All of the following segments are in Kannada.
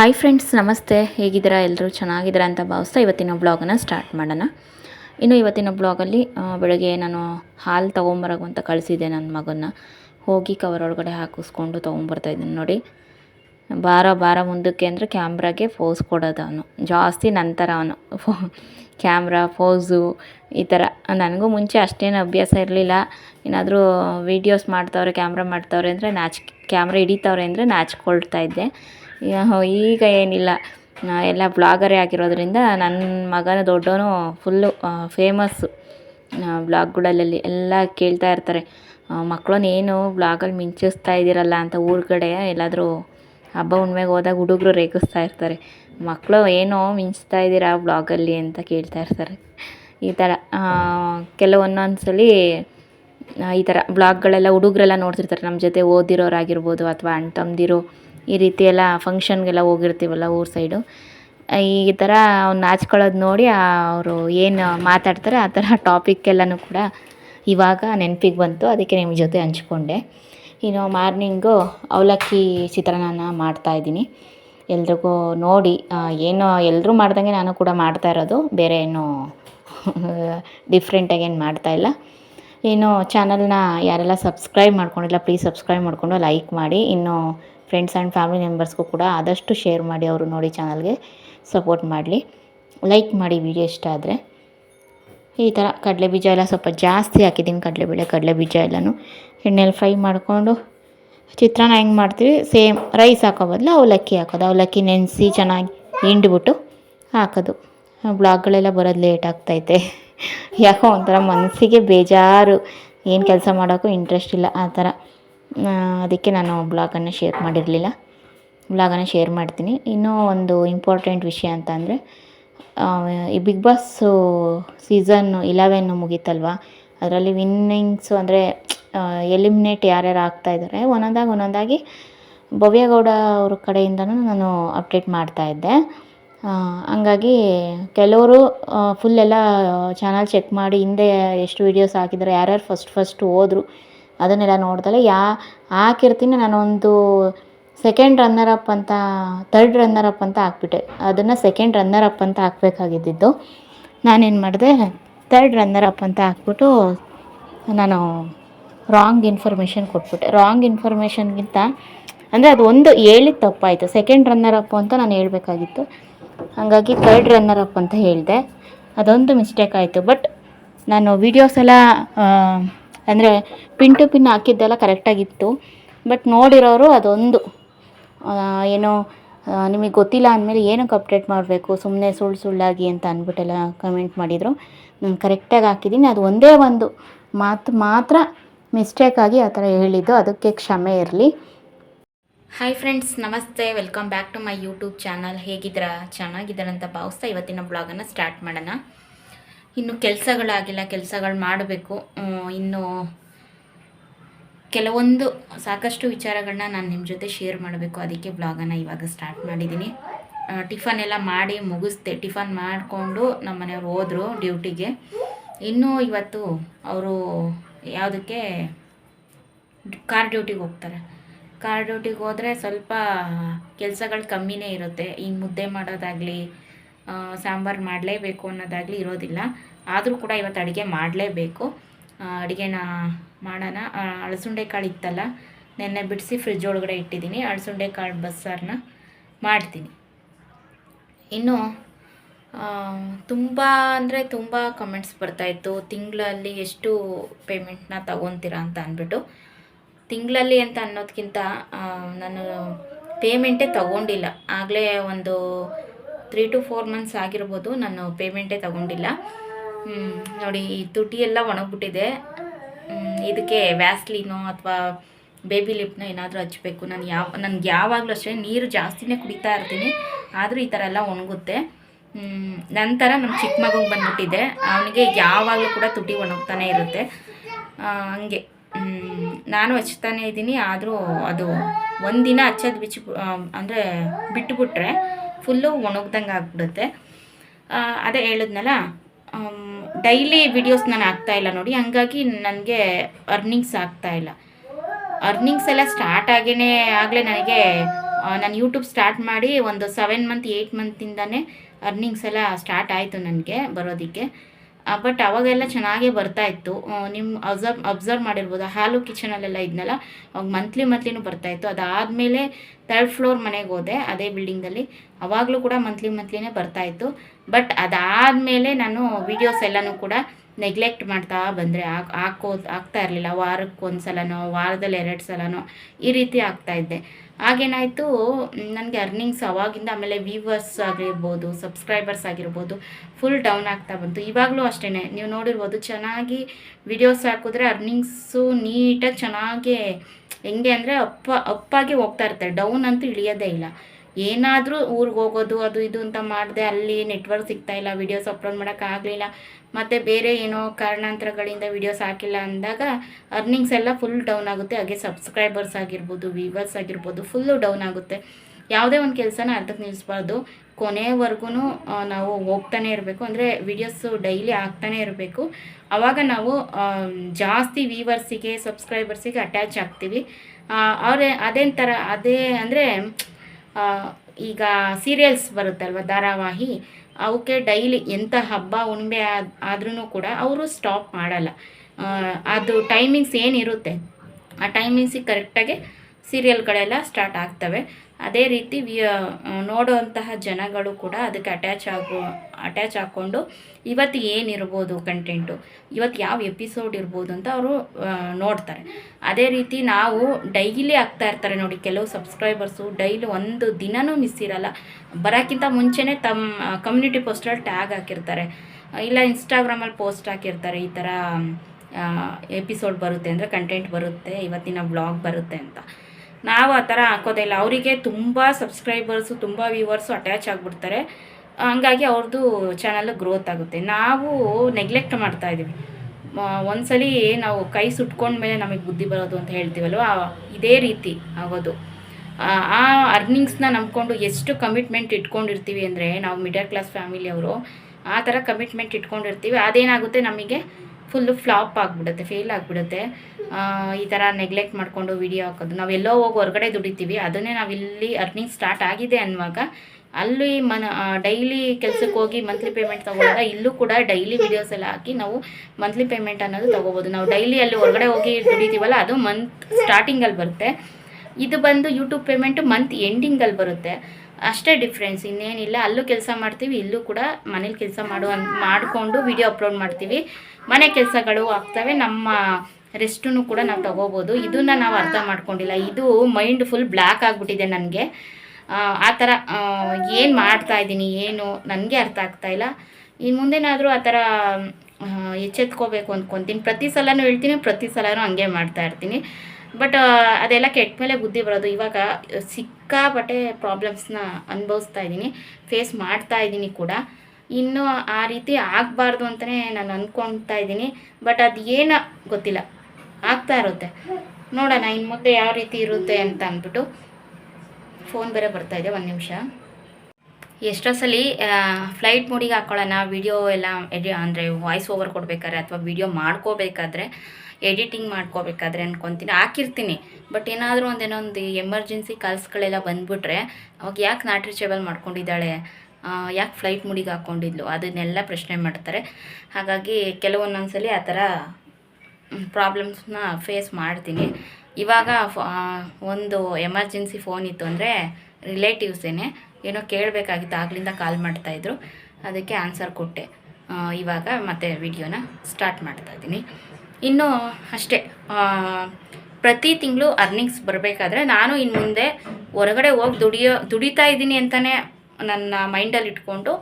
ಹಾಯ್ ಫ್ರೆಂಡ್ಸ್ ನಮಸ್ತೆ. ಹೇಗಿದ್ದೀರಾ? ಎಲ್ಲರೂ ಚೆನ್ನಾಗಿದ್ದೀರಾ ಅಂತ ಭಾವಿಸ್ತಾ ಇವತ್ತಿನ ಬ್ಲಾಗನ್ನು ಸ್ಟಾರ್ಟ್ ಮಾಡೋಣ. ಇನ್ನು ಇವತ್ತಿನ ಬ್ಲಾಗಲ್ಲಿ ಬೆಳಗ್ಗೆ ನಾನು ಹಾಲು ತೊಗೊಂಬರೋಕು ಅಂತ ಕಳಿಸಿದ್ದೆ ನನ್ನ ಮಗನ್ನ. ಹೋಗಿ ಕವರ್ ಒಳಗಡೆ ಹಾಕಿಸ್ಕೊಂಡು ತೊಗೊಂಬರ್ತಾ ಇದ್ದೀನಿ ನೋಡಿ. ಬಾರ ಬಾರ ಮುಂದಕ್ಕೆ ಅಂದರೆ ಕ್ಯಾಮ್ರಾಗೆ ಫೋಸ್ ಕೊಡೋದು ಅವನು. ಜಾಸ್ತಿ ನಂತರ ಅವನು. ಫೋ ಕ್ಯಾಮ್ರಾ ಫೋಸು ಈ ಥರ. ನನಗೂ ಮುಂಚೆ ಅಷ್ಟೇನು ಅಭ್ಯಾಸ ಇರಲಿಲ್ಲ. ಏನಾದರೂ ವೀಡಿಯೋಸ್ ಮಾಡ್ತವ್ರೆ ಕ್ಯಾಮ್ರಾ ಮಾಡ್ತವ್ರೆ ಅಂದರೆ ನಾಚ್ ಕ್ಯಾಮ್ರಾ ಹಿಡಿತವ್ರೆ ಅಂದರೆ ನಾಚ್ಕೊಳ್ತಾ ಇದ್ದೆ. ಈಗ ಏನಿಲ್ಲ. ಎಲ್ಲ ಬ್ಲಾಗರೇ ಆಗಿರೋದ್ರಿಂದ ನನ್ನ ಮಗನ ದೊಡ್ಡವನು ಫುಲ್ಲು ಫೇಮಸ್ಸು ಬ್ಲಾಗ್ಗಳಲ್ಲಿ ಎಲ್ಲ ಕೇಳ್ತಾ ಇರ್ತಾರೆ. ಮಕ್ಕಳನ್ನ ಏನು ಬ್ಲಾಗಲ್ಲಿ ಮಿಂಚಿಸ್ತಾ ಇದ್ದೀರಲ್ಲ ಅಂತ ಊರ ಕಡೆ ಎಲ್ಲಾದರೂ ಹಬ್ಬ ಹುಣ್ಮೆಗೆ ಹೋದಾಗ ಹುಡುಗರು ರೇಗಿಸ್ತಾ ಇರ್ತಾರೆ. ಮಕ್ಕಳು ಏನೋ ಮಿಂಚ್ತಾ ಇದ್ದೀರಾ ಬ್ಲಾಗಲ್ಲಿ ಅಂತ ಕೇಳ್ತಾ ಇರ್ತಾರೆ. ಈ ಥರ ಕೆಲವೊಂದೊಂದು ಸಲ ಈ ಥರ ಬ್ಲಾಗ್ಗಳೆಲ್ಲ ಹುಡುಗರೆಲ್ಲ ನೋಡ್ತಿರ್ತಾರೆ. ನಮ್ಮ ಜೊತೆ ಓದಿರೋರಾಗಿರ್ಬೋದು ಅಥವಾ ಅಣ್ಣ ತಮ್ಮದಿರು ಈ ರೀತಿ ಎಲ್ಲ ಫಂಕ್ಷನ್ಗೆಲ್ಲ ಹೋಗಿರ್ತೀವಲ್ಲ ಊರ್ ಸೈಡು ಈ ಥರ ಅವ್ನು ನಾಚ್ಕೊಳ್ಳೋದು ನೋಡಿ ಅವರು ಏನು ಮಾತಾಡ್ತಾರೆ ಆ ಥರ ಟಾಪಿಕ್ಕೆಲ್ಲನೂ ಕೂಡ ಇವಾಗ ನೆನಪಿಗೆ ಬಂತು. ಅದಕ್ಕೆ ನಿಮ್ಮ ಜೊತೆ ಹಂಚ್ಕೊಂಡೆ. ಇನ್ನು ಮಾರ್ನಿಂಗು ಅವಲಕ್ಕಿ ಚಿತ್ರಾನ್ನ ಮಾಡ್ತಾಯಿದ್ದೀನಿ ಎಲ್ರಿಗೂ ನೋಡಿ ಏನು ಎಲ್ಲರೂ ಮಾಡ್ದಂಗೆ ನಾನು ಕೂಡ ಮಾಡ್ತಾ ಇರೋದು. ಬೇರೆ ಏನು ಡಿಫ್ರೆಂಟಾಗಿ ಏನು ಮಾಡ್ತಾಯಿಲ್ಲ ಇನ್ನು ಚಾನಲ್ನ ಯಾರೆಲ್ಲ ಸಬ್ಸ್ಕ್ರೈಬ್ ಮಾಡ್ಕೊಂಡಿಲ್ಲ ಪ್ಲೀಸ್ ಸಬ್ಸ್ಕ್ರೈಬ್ ಮಾಡಿಕೊಂಡು ಲೈಕ್ ಮಾಡಿ. ಇನ್ನು ಫ್ರೆಂಡ್ಸ್ ಆ್ಯಂಡ್ ಫ್ಯಾಮಿಲಿ ಮೆಂಬರ್ಸ್ಗೂ ಕೂಡ ಆದಷ್ಟು ಶೇರ್ ಮಾಡಿ ಅವರು ನೋಡಿ ಚಾನಲ್ಗೆ ಸಪೋರ್ಟ್ ಮಾಡಲಿ. ಲೈಕ್ ಮಾಡಿ ವಿಡಿಯೋ ಇಷ್ಟ ಆದರೆ. ಈ ಥರ ಕಡಲೆ ಬೀಜ ಎಲ್ಲ ಸ್ವಲ್ಪ ಜಾಸ್ತಿ ಹಾಕಿದ್ದೀನಿ ಕಡಲೆಬೇಳೆ ಕಡಲೆ ಬೀಜ ಎಲ್ಲನೂ. ಎಣ್ಣೆಲಿ ಫ್ರೈ ಮಾಡಿಕೊಂಡು ಚಿತ್ರಾನ್ನ ಹೆಂಗೆ ಮಾಡ್ತೀವಿ? ಸೇಮ್ ರೈಸ್ ಹಾಕೋ ಬದಲು ಅವಲಕ್ಕಿ ಹಾಕೋದು. ಅವಲಕ್ಕಿ ನೆನೆಸಿ ಚೆನ್ನಾಗಿ ಹಿಂಡ್ಬಿಟ್ಟು ಹಾಕೋದು. ಬ್ಲಾಗ್ಗಳೆಲ್ಲ ಬರೋದು ಲೇಟ್ ಆಗ್ತೈತೆ. ಯಾಕೋ ಒಂಥರ ಮನಸ್ಸಿಗೆ ಬೇಜಾರು. ಏನು ಕೆಲಸ ಮಾಡೋಕ್ಕೂ ಇಂಟ್ರೆಸ್ಟ್ ಇಲ್ಲ ಆ ಥರ ಅದಕ್ಕೆ ನಾನು ಬ್ಲಾಗನ್ನು ಶೇರ್ ಮಾಡಿರಲಿಲ್ಲ. ಬ್ಲಾಗನ್ನು ಶೇರ್ ಮಾಡ್ತೀನಿ. ಇನ್ನೂ ಒಂದು ಇಂಪಾರ್ಟೆಂಟ್ ವಿಷಯ ಅಂತ ಅಂದರೆ ಈ ಬಿಗ್ ಬಾಸ್ಸು ಸೀಸನ್ನು ಇಲೆವೆನ್ನು ಮುಗೀತಲ್ವ? ಅದರಲ್ಲಿ ವಿನ್ನಿಂಗ್ಸು ಅಂದರೆ ಎಲಿಮಿನೇಟ್ ಯಾರ್ಯಾರು ಆಗ್ತಾ ಇದ್ದಾರೆ ಒಂದೊಂದಾಗಿ ಒಂದೊಂದಾಗಿ ಭವ್ಯಗೌಡ ಅವ್ರ ಕಡೆಯಿಂದನೂ ನಾನು ಅಪ್ಡೇಟ್ ಮಾಡ್ತಾ ಇದ್ದೆ. ಹಂಗಾಗಿ ಕೆಲವರು ಫುಲ್ ಎಲ್ಲ ಚಾನಲ್ ಚೆಕ್ ಮಾಡಿ ಹಿಂದೆ ಎಷ್ಟು ವೀಡಿಯೋಸ್ ಹಾಕಿದ್ದಾರೆ, ಯಾರ್ಯಾರು ಫಸ್ಟ್ ಫಸ್ಟ್ ಹೋದರು ಅದನ್ನೆಲ್ಲ ನೋಡ್ದಲೆ, ಯಾ ಹಾಕಿರ್ತೀನಿ ನಾನೊಂದು ಸೆಕೆಂಡ್ ರನ್ನರ್ ಅಪ್ ಅಂತ ಥರ್ಡ್ ರನ್ನರ್ ಅಪ್ ಅಂತ ಹಾಕ್ಬಿಟ್ಟೆ. ಅದನ್ನು ಸೆಕೆಂಡ್ ರನ್ನರ್ ಅಪ್ ಅಂತ ಹಾಕಬೇಕಾಗಿದ್ದಿದ್ದು. ನಾನೇನು ಮಾಡಿದೆ ತರ್ಡ್ ರನ್ನರ್ ಅಪ್ ಅಂತ ಹಾಕ್ಬಿಟ್ಟು, ನಾನು ರಾಂಗ್ ಇನ್ಫಾರ್ಮೇಷನ್ ಕೊಟ್ಬಿಟ್ಟೆ. ರಾಂಗ್ ಇನ್ಫಾರ್ಮೇಷನ್ಗಿಂತ ಅಂದರೆ ಅದು ಒಂದು ಹೇಳಿದ ತಪ್ಪಾಯಿತು. ಸೆಕೆಂಡ್ ರನ್ನರ್ ಅಪ್ ಅಂತ ನಾನು ಹೇಳಬೇಕಾಗಿತ್ತು. ಹಾಗಾಗಿ ತರ್ಡ್ ರನ್ನರ್ ಅಪ್ ಅಂತ ಹೇಳಿದೆ. ಅದೊಂದು ಮಿಸ್ಟೇಕ್ ಆಯಿತು. ಬಟ್ ನಾನು ವೀಡಿಯೋಸ್ ಎಲ್ಲ ಅಂದರೆ ಪಿನ್ ಟು ಪಿನ್ ಹಾಕಿದ್ದೆಲ್ಲ ಕರೆಕ್ಟಾಗಿತ್ತು ಬಟ್ ನೋಡಿರೋರು ಅದೊಂದು ಏನೋ ನಿಮಗೆ ಗೊತ್ತಿಲ್ಲ ಅಂದಮೇಲೆ ಏನಕ್ಕೆ ಅಪ್ಡೇಟ್ ಮಾಡಬೇಕು? ಸುಮ್ಮನೆ ಸುಳ್ಳು ಸುಳ್ಳಾಗಿ ಅಂತ ಅಂದ್ಬಿಟ್ಟೆಲ್ಲ ಕಮೆಂಟ್ ಮಾಡಿದರು. ನಾನು ಕರೆಕ್ಟಾಗಿ ಹಾಕಿದ್ದೀನಿ. ಅದು ಒಂದೇ ಒಂದು ಮಾತು, ಮಾತ್ರ ಮಿಸ್ಟೇಕಾಗಿ ಆ ಥರ ಹೇಳಿದ್ದು. ಅದಕ್ಕೆ ಕ್ಷಮೆ ಇರಲಿ. ಹಾಯ್ ಫ್ರೆಂಡ್ಸ್ ನಮಸ್ತೆ. Welcome back to my YouTube channel ಹೇಗಿದ್ದೀರಾ? ಚೆನ್ನಾಗಿದ್ದೀರಾ ಅಂತ ಭಾವಿಸ್ತಾ ಇವತ್ತಿನ ಬ್ಲಾಗನ್ನು ಸ್ಟಾರ್ಟ್ ಮಾಡೋಣ. ಇನ್ನು ಕೆಲಸಗಳಾಗಿಲ್ಲ, ಕೆಲಸಗಳು ಮಾಡಬೇಕು. ಇನ್ನು ಕೆಲವೊಂದು ಸಾಕಷ್ಟು ವಿಚಾರಗಳನ್ನ ನಾನು ನಿಮ್ಮ ಜೊತೆ ಶೇರ್ ಮಾಡಬೇಕು. ಅದಕ್ಕೆ ಬ್ಲಾಗನ್ನು ಇವಾಗ ಸ್ಟಾರ್ಟ್ ಮಾಡಿದ್ದೀನಿ ಟಿಫನ್ ಎಲ್ಲ ಮಾಡಿ ಮುಗಿಸ್ದೆ. ಟಿಫನ್ ಮಾಡಿಕೊಂಡು ನಮ್ಮ ಮನೆಯವ್ರು ಹೋದರು ಡ್ಯೂಟಿಗೆ ಇನ್ನೂ ಇವತ್ತು ಅವರು ಯಾವುದಕ್ಕೆ ಕಾರ್ ಡ್ಯೂಟಿಗೆ ಹೋಗ್ತಾರೆ. ಕಾರ್ ಡ್ಯೂಟಿಗೆ ಹೋದರೆ ಸ್ವಲ್ಪ ಕೆಲಸಗಳು ಕಮ್ಮಿನೇ ಇರುತ್ತೆ. ಈ ಮುದ್ದೆ ಮಾಡೋದಾಗಲಿ ಸಾಂಬಾರು ಮಾಡಲೇಬೇಕು ಅನ್ನೋದಾಗಲಿ ಇರೋದಿಲ್ಲ. ಆದರೂ ಕೂಡ ಇವತ್ತು ಅಡುಗೆ ಮಾಡಲೇಬೇಕು. ಅಡುಗೆನ ಮಾಡೋಣ. ಅಳಸುಂಡೆ ಕಾಳು ಇತ್ತಲ್ಲ, ನೆನ್ನೆ ಬಿಡಿಸಿ ಫ್ರಿಜ್ ಒಳಗಡೆ ಇಟ್ಟಿದ್ದೀನಿ. ಅಳಸುಂಡೆ ಕಾಳು ಬಸ್ಸಾರನ್ನ ಮಾಡ್ತೀನಿ. ಇನ್ನು ತುಂಬ ಅಂದರೆ ತುಂಬ ಕಮೆಂಟ್ಸ್ ಬರ್ತಾಯಿತ್ತು ತಿಂಗಳಲ್ಲಿ ಎಷ್ಟು ಪೇಮೆಂಟ್ನ ತಗೊತೀರಾ ಅಂತ ಅಂದ್ಬಿಟ್ಟು. ತಿಂಗಳಲ್ಲಿ ಅಂತ ಅನ್ನೋದಕ್ಕಿಂತ ನಾನು ಪೇಮೆಂಟೇ ತಗೊಂಡಿಲ್ಲ. ಆಗಲೇ ಒಂದು ತ್ರೀ ಟು ಫೋರ್ ಮಂತ್ಸ್ ಆಗಿರ್ಬೋದು ನಾನು ಪೇಮೆಂಟೇ ತಗೊಂಡಿಲ್ಲ. ನೋಡಿ ಈ ತುಟಿ ಎಲ್ಲ ಒಣಗ್ಬಿಟ್ಟಿದೆ ಇದಕ್ಕೆ ವ್ಯಾಸ್ಲಿನೋ ಅಥವಾ ಬೇಬಿ ಲಿಪ್ನ ಏನಾದರೂ ಹಚ್ಚಬೇಕು ನಾನು ಯಾವ ನನಗೆ ಯಾವಾಗಲೂ ಅಷ್ಟೇ ನೀರು ಜಾಸ್ತಿನೇ ಕುಡಿತಾ ಇರ್ತೀನಿ. ಆದರೂ ಈ ಥರ ಎಲ್ಲ ಒಣಗುತ್ತೆ. ನಂತರ ನಮ್ಮ ಚಿಕ್ಕ ಮಗಂಗೆ ಬಂದ್ಬಿಟ್ಟಿದೆ. ಅವನಿಗೆ ಯಾವಾಗಲೂ ಕೂಡ ತುಟಿ ಒಣಗ್ತಾನೆ ಇರುತ್ತೆ. ಹಂಗೆ. ನಾನು ಹಚ್ತಾನೆ ಇದ್ದೀನಿ. ಆದರೂ ಅದು ಒಂದಿನ ಹಚ್ಚೋದು ಬಿಚ್ಚಿ ಅಂದರೆ ಬಿಟ್ಟುಬಿಟ್ರೆ ಫುಲ್ಲು ಒಣಗ್ದಂಗೆ ಆಗ್ಬಿಡುತ್ತೆ. ಅದೇ ಹೇಳಿದ್ನಲ್ಲ ಡೈಲಿ ವಿಡಿಯೋಸ್ ನಾನು ಆಗ್ತಾಯಿಲ್ಲ ನೋಡಿ, ಹಂಗಾಗಿ ನನಗೆ ಅರ್ನಿಂಗ್ಸ್ ಆಗ್ತಾಯಿಲ್ಲ ಅರ್ನಿಂಗ್ಸ್ ಎಲ್ಲ ಸ್ಟಾರ್ಟ್ ಆಗಿನೇ ಆಗಲೇ ನನಗೆ ನಾನು ಯೂಟ್ಯೂಬ್ ಸ್ಟಾರ್ಟ್ ಮಾಡಿ ಒಂದು ಸೆವೆನ್ ಮಂತ್ ಏಯ್ಟ್ ಮಂತಿಂದನೇ ಅರ್ನಿಂಗ್ಸ್ ಎಲ್ಲ ಸ್ಟಾರ್ಟ್ ಆಯಿತು ನನಗೆ ಬರೋದಕ್ಕೆ. ಬಟ್ ಅವಾಗೆಲ್ಲ ಚೆನ್ನಾಗೇ ಬರ್ತಾ ಇತ್ತು. ನಿಮ್ಮ ಅಬ್ಸರ್ವ್ ಅಬ್ಸರ್ವ್ ಮಾಡಿರ್ಬೋದು? ಹಾಲು ಕಿಚನಲ್ಲೆಲ್ಲ ಇದ್ನಲ್ಲ? ಅವಾಗ ಮಂತ್ಲಿ ಮಂತ್ಲಿನೂ ಬರ್ತಾ ಇತ್ತು. ಅದಾದಮೇಲೆ ತರ್ಡ್ ಫ್ಲೋರ್ ಮನೆಗೆ ಹೋದೆ, ಅದೇ ಬಿಲ್ಡಿಂಗಲ್ಲಿ ಅವಾಗಲೂ ಕೂಡ ಮಂತ್ಲಿ ಮಂತ್ಲಿನೇ ಬರ್ತಾ ಇತ್ತು. ಬಟ್ ಅದಾದಮೇಲೆ ನಾನು ವೀಡಿಯೋಸ್ ಎಲ್ಲನೂ ಕೂಡ ನೆಗ್ಲೆಕ್ಟ್ ಮಾಡ್ತಾ ಬಂದರೆ ಹಾಕೋ ಆಗ್ತಾ ಇರಲಿಲ್ಲ. ವಾರಕ್ಕೆ ಒಂದು ಸಲನೋ ವಾರದಲ್ಲಿ ಎರಡು ಸಲನೋ ಈ ರೀತಿ ಆಗ್ತಾ ಇದ್ದೆ. ಆಗೇನಾಯಿತು ನನಗೆ ಅರ್ನಿಂಗ್ಸ್ ಅವಾಗಿಂದ ಆಮೇಲೆ ವ್ಯೂವರ್ಸ್ ಆಗಿರ್ಬೋದು ಸಬ್ಸ್ಕ್ರೈಬರ್ಸ್ ಆಗಿರ್ಬೋದು ಫುಲ್ ಡೌನ್ ಆಗ್ತಾ ಬಂತು. ಇವಾಗಲೂ ಅಷ್ಟೇ ನೀವು ನೋಡಿರ್ಬೋದು, ಚೆನ್ನಾಗಿ ವಿಡಿಯೋಸ್ ಹಾಕಿದ್ರೆ ಅರ್ನಿಂಗ್ಸು ನೀಟಾಗಿ ಚೆನ್ನಾಗಿ, ಹೆಂಗೆ ಅಂದರೆ ಅಪ್ಪ, ಅಪ್ಪಾಗಿ ಹೋಗ್ತಾ ಇರ್ತಾರೆ ಡೌನ್ ಅಂತೂ ಇಳಿಯೋದೇ ಇಲ್ಲ. ಏನಾದರೂ ಊರಿಗೆ ಹೋಗೋದು, ಅದು ಇದು ಅಂತ ಮಾಡಿದೆ ಅಲ್ಲಿ ನೆಟ್ವರ್ಕ್ ಸಿಗ್ತಾ ಇಲ್ಲ ವೀಡಿಯೋಸ್ ಅಪ್ಲೋಡ್ ಮಾಡೋಕ್ಕಾಗಲಿಲ್ಲ ಮತ್ತು ಬೇರೆ ಏನೋ ಕಾರಣಾಂತರಗಳಿಂದ ವೀಡಿಯೋಸ್ ಹಾಕಿಲ್ಲ ಅಂದಾಗ ಅರ್ನಿಂಗ್ಸ್ ಎಲ್ಲ ಫುಲ್ ಡೌನ್ ಆಗುತ್ತೆ. ಹಾಗೆ ಸಬ್ಸ್ಕ್ರೈಬರ್ಸ್ ಆಗಿರ್ಬೋದು ವ್ಯೂವರ್ಸ್ ಆಗಿರ್ಬೋದು ಫುಲ್ಲು ಡೌನ್ ಆಗುತ್ತೆ. ಯಾವುದೇ ಒಂದು ಕೆಲಸನ ಅರ್ಧಕ್ಕೆ ನಿಲ್ಲಿಸ್ಬಾರ್ದು ಕೊನೆವರೆಗೂ ನಾವು ಹೋಗ್ತಾನೆ ಇರಬೇಕು. ಅಂದರೆ ವೀಡಿಯೋಸು ಡೈಲಿ ಆಗ್ತಾನೆ ಇರಬೇಕು. ಆವಾಗ ನಾವು ಜಾಸ್ತಿ ವ್ಯೂವರ್ಸಿಗೆ ಸಬ್ಸ್ಕ್ರೈಬರ್ಸಿಗೆ ಅಟ್ಯಾಚ್ ಆಗ್ತೀವಿ. ಅವರೇ ಅದೇ ಥರ ಅದೇ ಅಂದರೆ ಈಗ ಸೀರಿಯಲ್ಸ್ ಬರುತ್ತಲ್ವ ಧಾರಾವಾಹಿ, ಅವಕ್ಕೆ ಡೈಲಿ ಎಂಥ ಹಬ್ಬ ಹುಣ್ಣಿಮೆ ಆದ್ರೂ ಕೂಡ ಅವರು ಸ್ಟಾಪ್ ಮಾಡಲ್ಲ. ಅದು ಟೈಮಿಂಗ್ಸ್ ಏನಿರುತ್ತೆ? ಆ ಟೈಮಿಂಗ್ಸಿಗೆ ಕರೆಕ್ಟಾಗಿ ಸೀರಿಯಲ್ಗಳೆಲ್ಲ ಸ್ಟಾರ್ಟ್ ಆಗ್ತವೆ. ಅದೇ ರೀತಿ ನೋಡುವಂತಹ ಜನಗಳು ಕೂಡ ಅದಕ್ಕೆ ಅಟ್ಯಾಚ್ ಆಗೋ ಅಟ್ಯಾಚ್ ಹಾಕ್ಕೊಂಡು ಇವತ್ತು ಏನಿರ್ಬೋದು ಕಂಟೆಂಟು ಇವತ್ತು ಯಾವ ಎಪಿಸೋಡ್ ಇರ್ಬೋದು ಅಂತ ಅವರು ನೋಡ್ತಾರೆ. ಅದೇ ರೀತಿ ನಾವು ಡೈಲಿ ಆಗ್ತಾ ಇರ್ತಾರೆ ನೋಡಿ, ಕೆಲವು ಸಬ್ಸ್ಕ್ರೈಬರ್ಸು ಡೈಲಿ ಒಂದು ದಿನವೂ ಮಿಸ್ ಇರಲ್ಲ. ಬರೋಕ್ಕಿಂತ ಮುಂಚೆನೇ ತಮ್ಮ ಕಮ್ಯುನಿಟಿ ಪೋಸ್ಟಲ್ಲಿ ಟ್ಯಾಗ್ ಹಾಕಿರ್ತಾರೆ. ಇಲ್ಲ ಇನ್ಸ್ಟಾಗ್ರಾಮಲ್ಲಿ ಪೋಸ್ಟ್ ಹಾಕಿರ್ತಾರೆ, ಈ ಥರ ಎಪಿಸೋಡ್ ಬರುತ್ತೆ ಅಂದರೆ ಕಂಟೆಂಟ್ ಬರುತ್ತೆ, ಇವತ್ತಿನ ಬ್ಲಾಗ್ ಬರುತ್ತೆ ಅಂತ. ನಾವು ಆ ಥರ ಹಾಕೋದೇ ಇಲ್ಲ ಅವರಿಗೆ ತುಂಬ ಸಬ್ಸ್ಕ್ರೈಬರ್ಸು ತುಂಬ ವ್ಯೂವರ್ಸು ಅಟ್ಯಾಚ್ ಆಗಿಬಿಡ್ತಾರೆ. ಹಂಗಾಗಿ ಅವ್ರದ್ದು ಚಾನಲ್ ಗ್ರೋತ್ ಆಗುತ್ತೆ. ನಾವು ನೆಗ್ಲೆಕ್ಟ್ ಮಾಡ್ತಾ ಇದ್ದೀವಿ. ಒಂದ್ಸಲಿ ನಾವು ಕೈ ಸುಟ್ಕೊಂಡ್ಮೇಲೆ ನಮಗೆ ಬುದ್ಧಿ ಬರೋದು ಅಂತ ಹೇಳ್ತೀವಲ್ವ? ಇದೇ ರೀತಿ ಆಗೋದು. ಆ ಅರ್ನಿಂಗ್ಸ್ನ ನಂಬ್ಕೊಂಡು ಎಷ್ಟು ಕಮಿಟ್ಮೆಂಟ್ ಇಟ್ಕೊಂಡಿರ್ತೀವಿ ಅಂದರೆ, ನಾವು ಮಿಡಲ್ ಕ್ಲಾಸ್ ಫ್ಯಾಮಿಲಿಯವರು ಆ ಥರ ಕಮಿಟ್ಮೆಂಟ್ ಇಟ್ಕೊಂಡಿರ್ತೀವಿ. ಅದೇನಾಗುತ್ತೆ ನಮಗೆ? ಫುಲ್ಲು ಫ್ಲಾಪ್ ಆಗಿಬಿಡುತ್ತೆ ಫೇಲ್ ಆಗಿಬಿಡುತ್ತೆ. ಈ ಥರ ನೆಗ್ಲೆಕ್ಟ್ ಮಾಡಿಕೊಂಡು ವಿಡಿಯೋ ಹಾಕೋದು. ನಾವು ಎಲ್ಲೋ ಹೋಗಿ ಹೊರಗಡೆ ದುಡಿತೀವಿ, ಅದನ್ನೇ ನಾವು ಇಲ್ಲಿ ಅರ್ನಿಂಗ್ ಸ್ಟಾರ್ಟ್ ಆಗಿದೆ ಅನ್ನುವಾಗ, ಅಲ್ಲಿ ಮನ ಡೈಲಿ ಕೆಲಸಕ್ಕೆ ಹೋಗಿ ಮಂತ್ಲಿ ಪೇಮೆಂಟ್ ತೊಗೊಂಡಾಗ ಇಲ್ಲೂ ಕೂಡ ಡೈಲಿ ವಿಡಿಯೋಸ್ ಎಲ್ಲ ಹಾಕಿ ನಾವು ಮಂತ್ಲಿ ಪೇಮೆಂಟ್ ಅನ್ನೋದು ತೊಗೋಬೋದು. ನಾವು ಡೈಲಿ ಅಲ್ಲಿ ಹೊರಗಡೆ ಹೋಗಿ ದುಡಿತೀವಲ್ಲ, ಅದು ಮಂತ್ ಸ್ಟಾರ್ಟಿಂಗಲ್ಲಿ ಬರುತ್ತೆ. ಇದು ಬಂದು ಯೂಟ್ಯೂಬ್ ಪೇಮೆಂಟು ಮಂತ್ ಎಂಡಿಂಗಲ್ಲಿ ಬರುತ್ತೆ. ಅಷ್ಟೇ ಡಿಫ್ರೆನ್ಸ್ ಇನ್ನೇನಿಲ್ಲ, ಅಲ್ಲೂ ಕೆಲಸ ಮಾಡ್ತೀವಿ, ಇಲ್ಲೂ ಕೂಡ ಮನೇಲಿ ಕೆಲಸ ಮಾಡು ಮಾಡಿಕೊಂಡು ವಿಡಿಯೋ ಅಪ್ಲೋಡ್ ಮಾಡ್ತೀವಿ. ಮನೆ ಕೆಲಸಗಳು ಆಗ್ತವೆ, ನಮ್ಮ ರೆಸ್ಟನ್ನು ಕೂಡ ನಾವು ತಗೋಬೋದು. ಇದನ್ನು ನಾವು ಅರ್ಥ ಮಾಡ್ಕೊಂಡಿಲ್ಲ. ಇದು ಮೈಂಡ್ ಫುಲ್ ಬ್ಲ್ಯಾಕ್ ಆಗಿಬಿಟ್ಟಿದೆ ನನಗೆ. ಆ ಥರ ಏನು ಮಾಡ್ತಾ ಇದ್ದೀನಿ, ಏನು, ನನಗೆ ಅರ್ಥ ಆಗ್ತಾ ಇಲ್ಲ. ಇನ್ನು ಮುಂದೇನಾದರೂ ಆ ಥರ ಎಚ್ಚೆತ್ಕೋಬೇಕು ಅಂದ್ಕೊತೀನಿ. ಪ್ರತಿ ಸಲನೂ ಹೇಳ್ತೀನಿ, ಪ್ರತಿ ಸಲನೂ ಹಂಗೆ ಮಾಡ್ತಾ ಇರ್ತೀನಿ. ಬಟ್ ಅದೆಲ್ಲ ಕೆಟ್ಟ ಮೇಲೆ ಬುದ್ಧಿ ಬರೋದು. ಇವಾಗ ಸಿಕ್ಕಾಪಟ್ಟೆ ಪ್ರಾಬ್ಲಮ್ಸ್ನ ಅನುಭವಿಸ್ತಾ ಇದ್ದೀನಿ. ಫೇಸ್ ಮಾಡ್ತಾ ಇದ್ದೀನಿ ಕೂಡ. ಇನ್ನು ಆ ರೀತಿ ಆಗಬಾರ್ದು ಅಂತಲೇ ನಾನು ಅಂದ್ಕೊಳ್ತಾ ಇದ್ದೀನಿ. ಬಟ್ ಅದು ಏನೋ ಗೊತ್ತಿಲ್ಲ. ಆಗ್ತಾ ಇರುತ್ತೆ. ನೋಡೋಣ ಇನ್ನು ಮುಂದೆ ಯಾವ ರೀತಿ ಇರುತ್ತೆ ಅಂತ ಅಂದ್ಬಿಟ್ಟು. ಫೋನ್ ಬೇರೆ ಬರ್ತಾ ಇದೆ, ಒಂದು ನಿಮಿಷ. ಎಷ್ಟೋ ಸಲ ಫ್ಲೈಟ್ ಮೂಡಿಗೆ ಹಾಕ್ಕೊಳ್ಳೋಣ ವಿಡಿಯೋ ಎಲ್ಲ ಎಡಿ ಅಂದರೆ ವಾಯ್ಸ್ ಓವರ್ ಕೊಡಬೇಕಾದ್ರೆ ಅಥವಾ ವಿಡಿಯೋ ಮಾಡ್ಕೋಬೇಕಾದ್ರೆ ಎಡಿಟಿಂಗ್ ಮಾಡ್ಕೋಬೇಕಾದ್ರೆ ಅನ್ಕೊತೀನಿ. ಹಾಕಿರ್ತೀನಿ. ಬಟ್ ಏನಾದರೂ ಒಂದೇನೋ ಒಂದು ಎಮರ್ಜೆನ್ಸಿ ಕಾಲ್ಸ್ಗಳೆಲ್ಲ ಬಂದುಬಿಟ್ರೆ ಅವಾಗ ಯಾಕೆ ನಾಟ್ ರೀಚೇಬಲ್ ಮಾಡ್ಕೊಂಡಿದ್ದಾಳೆ? ಯಾಕೆ ಫ್ಲೈಟ್ ಮುಡಿಗೆ ಹಾಕ್ಕೊಂಡಿದ್ಲು ಅದನ್ನೆಲ್ಲ ಪ್ರಶ್ನೆ ಮಾಡ್ತಾರೆ. ಹಾಗಾಗಿ ಕೆಲವೊಂದೊಂದ್ಸಲಿ ಆ ಥರ ಪ್ರಾಬ್ಲಮ್ಸ್ನ ಫೇಸ್ ಮಾಡ್ತೀನಿ. ಇವಾಗ ಒಂದು ಎಮರ್ಜೆನ್ಸಿ ಫೋನ್ ಇತ್ತು ಅಂದರೆ ರಿಲೇಟಿವ್ಸೇನೆ ಏನೋ ಕೇಳಬೇಕಾಗಿತ್ತು. ಆಗಲಿಂದ ಕಾಲ್ ಮಾಡ್ತಾಯಿದ್ರು ಅದಕ್ಕೆ ಆನ್ಸರ್ ಕೊಟ್ಟೆ. ಇವಾಗ ಮತ್ತೆ ವಿಡಿಯೋನ ಸ್ಟಾರ್ಟ್ ಮಾಡ್ತಾ ಇದ್ದೀನಿ. ಇನ್ನು ಅಷ್ಟೇ ಪ್ರತಿ ತಿಂಗಳು ಅರ್ನಿಂಗ್ಸ್ ಬರಬೇಕಾದ್ರೆ ನಾನು ಇನ್ನು ಮುಂದೆ ಹೊರಗಡೆ ಹೋಗಿ ದುಡಿಯೋ, ದುಡಿತಾ ಇದ್ದೀನಿ ಅಂತಲೇ ನನ್ನ ಮೈಂಡಲ್ಲಿ ಇಟ್ಕೊಂಡು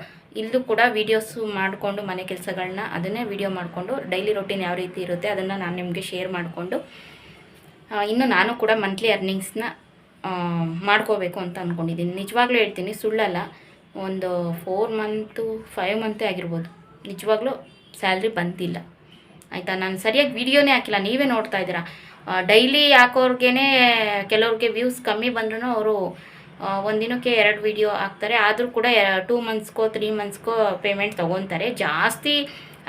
ಇಲ್ಲೂ ಕೂಡ ವೀಡಿಯೋಸು ಮಾಡಿಕೊಂಡು ಮನೆ ಕೆಲಸಗಳನ್ನ ಅದನ್ನೇ ವೀಡಿಯೋ ಮಾಡಿಕೊಂಡು ಡೈಲಿ ರೊಟೀನ್ ಯಾವ ರೀತಿ ಇರುತ್ತೆ ಅದನ್ನು ನಾನು ನಿಮಗೆ ಶೇರ್ ಮಾಡಿಕೊಂಡು ಇನ್ನು ನಾನು ಕೂಡ ಮಂತ್ಲಿ ಅರ್ನಿಂಗ್ಸ್ನ ಮಾಡ್ಕೋಬೇಕು ಅಂತ ಅಂದ್ಕೊಂಡಿದ್ದೀನಿ ನಿಜವಾಗ್ಲೂ ಹೇಳ್ತೀನಿ, ಸುಳ್ಳಲ್ಲ, ಒಂದು ಫೋರ್ ಮಂತು ಫೈವ್ ಮಂತೇ ಆಗಿರ್ಬೋದು. ನಿಜವಾಗ್ಲೂ ಸ್ಯಾಲ್ರಿ ಬಂದಿಲ್ಲ ಆಯಿತಾ? ನಾನು ಸರಿಯಾಗಿ ವೀಡಿಯೋನೇ ಹಾಕಿಲ್ಲ, ನೀವೇ ನೋಡ್ತಾ ಇದ್ದೀರಾ? ಡೈಲಿ ಹಾಕೋರ್ಗೇ ಕೆಲವ್ರಿಗೆ ವ್ಯೂಸ್ ಕಮ್ಮಿ ಬಂದ್ರೂ ಅವರು ಒಂದಿನಕ್ಕೆ ಎರಡು ವಿಡಿಯೋ ಹಾಕ್ತಾರೆ. ಆದರೂ ಕೂಡ ಟೂ ಮಂತ್ಸ್ಗೋ ತ್ರೀ ಮಂತ್ಸ್ಗೋ ಪೇಮೆಂಟ್ ತೊಗೊತಾರೆ. ಜಾಸ್ತಿ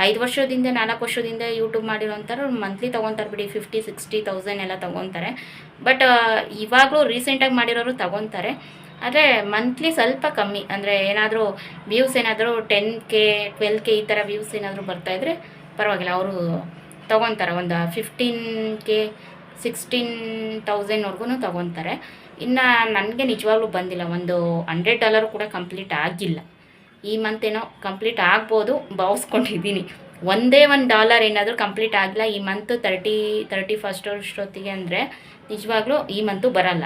ಐದು ವರ್ಷದಿಂದ, ನಾಲ್ಕು ವರ್ಷದಿಂದ ಯೂಟ್ಯೂಬ್ ಮಾಡಿರೋಂಥವ್ರು ಮಂತ್ಲಿ ತೊಗೊತಾರೆ ಬಿಡಿ ಫಿಫ್ಟಿ ಸಿಕ್ಸ್ಟಿ ತೌಸಂಡ್ ಎಲ್ಲ ತೊಗೊತಾರೆ. ಬಟ್ ಇವಾಗಲೂ ರೀಸೆಂಟಾಗಿ ಮಾಡಿರೋರು ತೊಗೊತಾರೆ. ಆದರೆ ಮಂತ್ಲಿ ಸ್ವಲ್ಪ ಕಮ್ಮಿ. ಅಂದರೆ ಏನಾದರೂ ವ್ಯೂಸ್ ಏನಾದರೂ ಟೆನ್ ಕೆ ಟ್ವೆಲ್ ಕೆ ಈ ಥರ ವ್ಯೂಸ್ ಏನಾದರೂ ಬರ್ತಾಯಿದ್ರೆ ಪರವಾಗಿಲ್ಲ, ಅವರು ತೊಗೊತಾರೆ. ಒಂದು ಫಿಫ್ಟೀನ್ ಕೆ ಸಿಕ್ಸ್ಟೀನ್ ತೌಸಂಡ್ವರೆಗೂ ತೊಗೊತಾರೆ. ಇನ್ನು ನನಗೆ ನಿಜವಾಗ್ಲೂ ಬಂದಿಲ್ಲ. ಒಂದು ಹಂಡ್ರೆಡ್ ಡಾಲರ್ ಕೂಡ ಕಂಪ್ಲೀಟ್ ಆಗಿಲ್ಲ. ಈ ಮಂತ್ ಏನೋ ಕಂಪ್ಲೀಟ್ ಆಗ್ಬೋದು ಭಾವಿಸ್ಕೊಂಡಿದ್ದೀನಿ. ಒಂದೇ ಒಂದು ಡಾಲರ್ ಏನಾದರೂ ಕಂಪ್ಲೀಟ್ ಆಗಿಲ್ಲ. ಈ ಮಂತ್ ತರ್ಟಿ ತರ್ಟಿ ಫಸ್ಟ್ ಅಷ್ಟೊತ್ತಿಗೆ ಅಂದರೆ ನಿಜವಾಗ್ಲೂ ಈ ಮಂತು ಬರಲ್ಲ.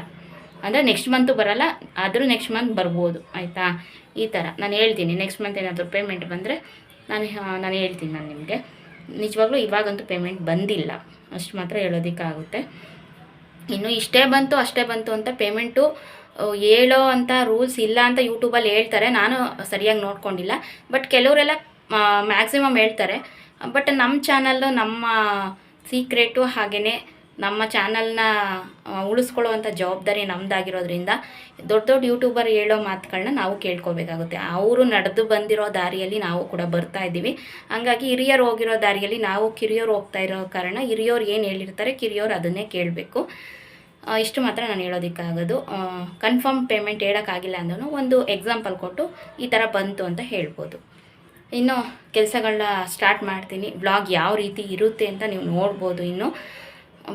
ಅಂದರೆ ನೆಕ್ಸ್ಟ್ ಮಂತು ಬರಲ್ಲ, ಆದರೂ ನೆಕ್ಸ್ಟ್ ಮಂತ್ ಬರ್ಬೋದು. ಆಯಿತಾ? ಈ ಥರ ನಾನು ಹೇಳ್ತೀನಿ ನೆಕ್ಸ್ಟ್ ಮಂತ್ ಏನಾದರೂ ಪೇಮೆಂಟ್ ಬಂದರೆ ನಾನು ನಾನು ಹೇಳ್ತೀನಿ ನಾನು ನಿಮಗೆ. ನಿಜವಾಗ್ಲೂ ಇವಾಗಂತೂ ಪೇಮೆಂಟ್ ಬಂದಿಲ್ಲ. ಅಷ್ಟು ಮಾತ್ರ ಹೇಳೋದಕ್ಕಾಗುತ್ತೆ. ಇನ್ನು ಇಷ್ಟೇ ಬಂತು, ಅಷ್ಟೇ ಬಂತು ಅಂತ ಪೇಮೆಂಟು ಹೇಳೋ ಅಂತ ರೂಲ್ಸ್ ಇಲ್ಲ ಅಂತ ಯೂಟ್ಯೂಬಲ್ಲಿ ಹೇಳ್ತಾರೆ. ನಾನು ಸರಿಯಾಗಿ ನೋಡ್ಕೊಂಡಿಲ್ಲ. ಬಟ್ ಕೆಲವರೆಲ್ಲ ಮ್ಯಾಕ್ಸಿಮಮ್ ಹೇಳ್ತಾರೆ. ಬಟ್ ನಮ್ಮ ಚಾನಲ್ಲು ನಮ್ಮ ಸೀಕ್ರೆಟು ಹಾಗೆಯೇ ನಮ್ಮ ಚಾನಲ್ನ ಉಳಿಸ್ಕೊಳ್ಳುವಂಥ ಜವಾಬ್ದಾರಿ ನಮ್ಮದಾಗಿರೋದ್ರಿಂದ ದೊಡ್ಡ ದೊಡ್ಡ ಯೂಟ್ಯೂಬರ್ ಹೇಳೋ ಮಾತುಗಳನ್ನ ನಾವು ಕೇಳ್ಕೊಬೇಕಾಗುತ್ತೆ. ಅವರು ನಡೆದು ಬಂದಿರೋ ದಾರಿಯಲ್ಲಿ ನಾವು ಕೂಡ ಬರ್ತಾ ಇದ್ದೀವಿ. ಹಂಗಾಗಿ ಹಿರಿಯರು ಹೋಗಿರೋ ದಾರಿಯಲ್ಲಿ ನಾವು ಕಿರಿಯೋರು ಹೋಗ್ತಾ ಇರೋ ಕಾರಣ ಹಿರಿಯೋರು ಏನು ಹೇಳಿರ್ತಾರೆ ಕಿರಿಯೋರು ಅದನ್ನೇ ಕೇಳಬೇಕು. ಇಷ್ಟು ಮಾತ್ರ ನಾನು ಹೇಳೋದಕ್ಕಾಗೋದು. ಕನ್ಫರ್ಮ್ ಪೇಮೆಂಟ್ ಹೇಳೋಕ್ಕಾಗಿಲ್ಲ ಅಂದ್ರೂ ಒಂದು ಎಕ್ಸಾಂಪಲ್ ಕೊಟ್ಟು ಈ ಥರ ಬಂತು ಅಂತ ಹೇಳ್ಬೋದು. ಇನ್ನು ಕೆಲಸಗಳನ್ನ ಸ್ಟಾರ್ಟ್ ಮಾಡ್ತೀನಿ. ಬ್ಲಾಗ್ ಯಾವ ರೀತಿ ಇರುತ್ತೆ ಅಂತ ನೀವು ನೋಡ್ಬೋದು ಇನ್ನು.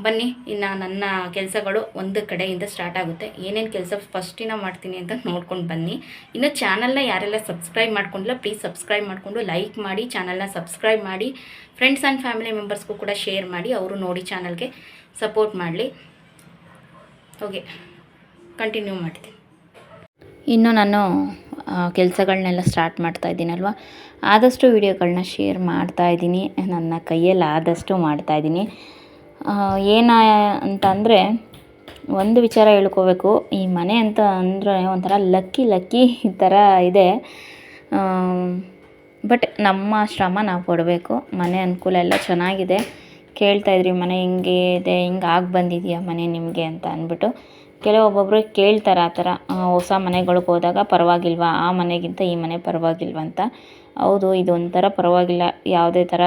ಬನ್ನಿ, ಇನ್ನು ನನ್ನ ಕೆಲಸಗಳು ಒಂದು ಕಡೆಯಿಂದ ಸ್ಟಾರ್ಟ್ ಆಗುತ್ತೆ. ಏನೇನು ಕೆಲಸ ಫಸ್ಟಿನ ಮಾಡ್ತೀನಿ ಅಂತ ನೋಡ್ಕೊಂಡು ಬನ್ನಿ. ಇನ್ನು ಚಾನಲ್ನ ಯಾರೆಲ್ಲ ಸಬ್ಸ್ಕ್ರೈಬ್ ಮಾಡ್ಕೊಂಡಿಲ್ಲ ಪ್ಲೀಸ್ ಸಬ್ಸ್ಕ್ರೈಬ್ ಮಾಡಿಕೊಂಡು ಲೈಕ್ ಮಾಡಿ ಚಾನಲ್ನ ಸಬ್ಸ್ಕ್ರೈಬ್ ಮಾಡಿ ಫ್ರೆಂಡ್ಸ್ ಆ್ಯಂಡ್ ಫ್ಯಾಮಿಲಿ ಮೆಂಬರ್ಸ್ಗೂ ಕೂಡ ಶೇರ್ ಮಾಡಿ, ಅವರು ನೋಡಿ ಚಾನಲ್ಗೆ ಸಪೋರ್ಟ್ ಮಾಡಲಿ. ಓಕೆ ಕಂಟಿನ್ಯೂ ಮಾಡ್ತೀನಿ. ಇನ್ನು ನಾನು ಕೆಲಸಗಳನ್ನೆಲ್ಲ ಸ್ಟಾರ್ಟ್ ಮಾಡ್ತಾ ಇದ್ದೀನಲ್ವ? ಆದಷ್ಟು ವೀಡಿಯೋಗಳನ್ನ ಶೇರ್ ಮಾಡ್ತಾ ಇದ್ದೀನಿ. ನನ್ನ ಕೈಯಲ್ಲಿ ಆದಷ್ಟು ಮಾಡ್ತಾ ಇದ್ದೀನಿ. ಏನ ಅಂತಂದರೆ ಒಂದು ವಿಚಾರ ಹೇಳ್ಕೋಬೇಕು. ಈ ಮನೆ ಅಂತ ಅಂದರೆ ಒಂಥರ ಲಕ್ಕಿ ಲಕ್ಕಿ ಈ ಥರ ಇದೆ. ಬಟ್ ನಮ್ಮ ಶ್ರಮ ನಾವು ಕೊಡಬೇಕು ಮನೆ ಅನುಕೂಲ ಎಲ್ಲ ಚೆನ್ನಾಗಿದೆ. ಕೇಳ್ತಾ ಇದ್ರಿ, ಮನೆ ಹಿಂಗೆ ಇದೆ, ಹಿಂಗೆ ಆಗಿ ಬಂದಿದೆಯಾ ಮನೆ ನಿಮಗೆ? ಅಂತ ಅಂದ್ಬಿಟ್ಟು ಕೆಲವೊಬ್ಬೊಬ್ಬರು ಕೇಳ್ತಾರೆ ಆ ಥರ ಹೊಸ ಮನೆಗಳಿಗೆ ಹೋದಾಗ ಪರವಾಗಿಲ್ವಾ? ಆ ಮನೆಗಿಂತ ಈ ಮನೆ ಪರವಾಗಿಲ್ವಾ ಅಂತ. ಹೌದು, ಇದೊಂಥರ ಪರವಾಗಿಲ್ಲ. ಯಾವುದೇ ಥರ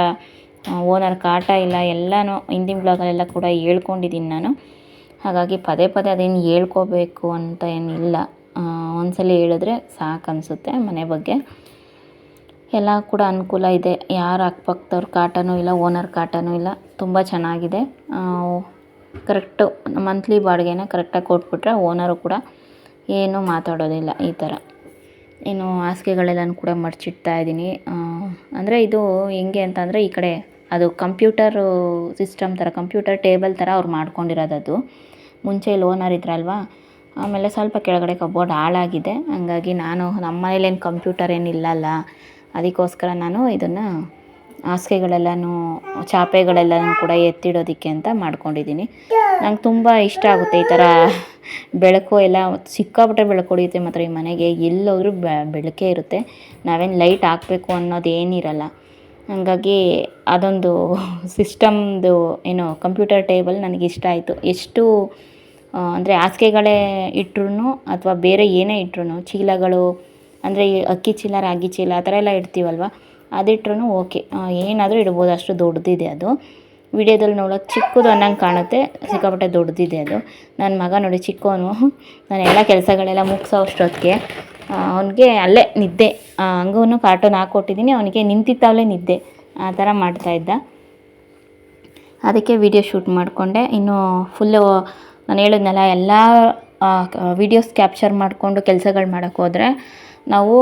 ಓನರ್ ಕಾಟ ಇಲ್ಲ, ಎಲ್ಲನೂ ಹಿಂದಿನ ಬ್ಲಾಗಲ್ಲೆಲ್ಲ ಕೂಡ ಹೇಳ್ಕೊಂಡಿದ್ದೀನಿ ನಾನು. ಹಾಗಾಗಿ ಪದೇ ಪದೇ ಅದೇನು ಹೇಳ್ಕೋಬೇಕು ಅಂತ ಏನಿಲ್ಲ. ಒಂದ್ಸಲ ಹೇಳಿದ್ರೆ ಸಾಕು ಅನಿಸುತ್ತೆ ಮನೆ ಬಗ್ಗೆ. ಎಲ್ಲ ಕೂಡ ಅನುಕೂಲ ಇದೆ. ಯಾರ ಅಕ್ಕಪಕ್ಕದವ್ರ ಕಾಟನೂ ಇಲ್ಲ, ಓನರ್ ಕಾಟನೂ ಇಲ್ಲ. ತುಂಬ ಚೆನ್ನಾಗಿದೆ. ಕರೆಕ್ಟು, ಮಂತ್ಲಿ ಬಾಡಿಗೆನ ಕರೆಕ್ಟಾಗಿ ಕೊಟ್ಬಿಟ್ರೆ ಓನರು ಕೂಡ ಏನೂ ಮಾತಾಡೋದಿಲ್ಲ ಈ ಥರ. ಇನ್ನು ಹಾಸಿಗೆಗಳೆಲ್ಲನೂ ಕೂಡ ಮಡಚಿಡ್ತಾ ಇದ್ದೀನಿ. ಅಂದರೆ ಇದು ಹೆಂಗೆ ಅಂತಂದರೆ ಈ ಕಡೆ ಅದು ಕಂಪ್ಯೂಟರು ಸಿಸ್ಟಮ್ ಥರ, ಕಂಪ್ಯೂಟರ್ ಟೇಬಲ್ ಥರ ಅವ್ರು ಮಾಡ್ಕೊಂಡಿರೋದು ಅದು ಮುಂಚೆ ಇಲ್ಲಿ ಓನರ್ ಇದ್ರಲ್ವಾ? ಆಮೇಲೆ ಸ್ವಲ್ಪ ಕೆಳಗಡೆ ಕಬೋರ್ಡ್ ಹಾಳಾಗಿದೆ. ಹಂಗಾಗಿ ನಾನು ನಮ್ಮ ಮನೇಲೇನು ಕಂಪ್ಯೂಟರ್ ಏನಿಲ್ಲಲ್ಲ, ಅದಕ್ಕೋಸ್ಕರ ನಾನು ಇದನ್ನು ಹಾಸಿಗೆಗಳೆಲ್ಲನೂ, ಚಾಪೆಗಳೆಲ್ಲನೂ ಕೂಡ ಎತ್ತಿಡೋದಕ್ಕೆ ಅಂತ ಮಾಡ್ಕೊಂಡಿದ್ದೀನಿ. ನಂಗೆ ತುಂಬ ಇಷ್ಟ ಆಗುತ್ತೆ ಈ ಥರ ಬೆಳಕು ಎಲ್ಲ ಸಿಕ್ಕಾಪಟ್ಟೆ ಬೆಳಕು ಹೊಡೆಯುತ್ತೆ ಮಾತ್ರ ಈ ಮನೆಗೆ. ಎಲ್ಲೋದ್ರೂ ಬೆಳಕೇ ಇರುತ್ತೆ. ನಾವೇನು ಲೈಟ್ ಹಾಕಬೇಕು ಅನ್ನೋದೇನಿರಲ್ಲ ಹಾಗಾಗಿ ಅದೊಂದು ಸಿಸ್ಟಮ್ದು ಏನು ಕಂಪ್ಯೂಟರ್ ಟೇಬಲ್ ನನಗೆ ಇಷ್ಟ ಆಯಿತು. ಎಷ್ಟು ಅಂದರೆ ಹಾಸಿಗೆಗಳೇ ಇಟ್ರೂ ಅಥವಾ ಬೇರೆ ಏನೇ ಇಟ್ರು ಚೀಲಗಳು, ಅಂದರೆ ಅಕ್ಕಿ ಚೀಲ, ರಾಗಿ ಚೀಲ, ಆ ಥರ ಎಲ್ಲ ಇಡ್ತೀವಲ್ವ? ಅದಿಟ್ರೂ ಓಕೆ. ಏನಾದರೂ ಇಡ್ಬೋದು, ಅಷ್ಟು ದೊಡ್ಡದಿದೆ ಅದು. ವಿಡಿಯೋದಲ್ಲಿ ನೋಡೋಕೆ ಚಿಕ್ಕದು ಅನ್ನಂಗೆ ಕಾಣುತ್ತೆ, ಸಿಕ್ಕಾಪಟ್ಟೆ ದೊಡ್ಡದಿದೆ ಅದು. ನನ್ನ ಮಗ ನೋಡಿ ಚಿಕ್ಕವನು ನಾನು ಎಲ್ಲ ಕೆಲಸಗಳೆಲ್ಲ ಮುಗಿಸೋ ಅಷ್ಟೊತ್ತಿಗೆ. ಅವನಿಗೆ ಅಲ್ಲೇ ನಿದ್ದೆ. ಹಂಗೂ ಕಾರ್ಟೂನ್ ಹಾಕ್ಕೊಟ್ಟಿದ್ದೀನಿ ಅವನಿಗೆ ನಿಂತಿತ್ತಾವಲೇ ನಿದ್ದೆ. ಆ ಥರ ಮಾಡ್ತಾಯಿದ್ದ ಅದಕ್ಕೆ ವಿಡಿಯೋ ಶೂಟ್ ಮಾಡಿಕೊಂಡೆ. ಇನ್ನು ಫುಲ್ಲು ನಾನು ಹೇಳಿದ್ನಲ್ಲ, ಎಲ್ಲ ವಿಡಿಯೋಸ್ ಕ್ಯಾಪ್ಚರ್ ಮಾಡಿಕೊಂಡು ಕೆಲಸಗಳು ಮಾಡೋಕ್ಕೋದ್ರೆ ನಾವು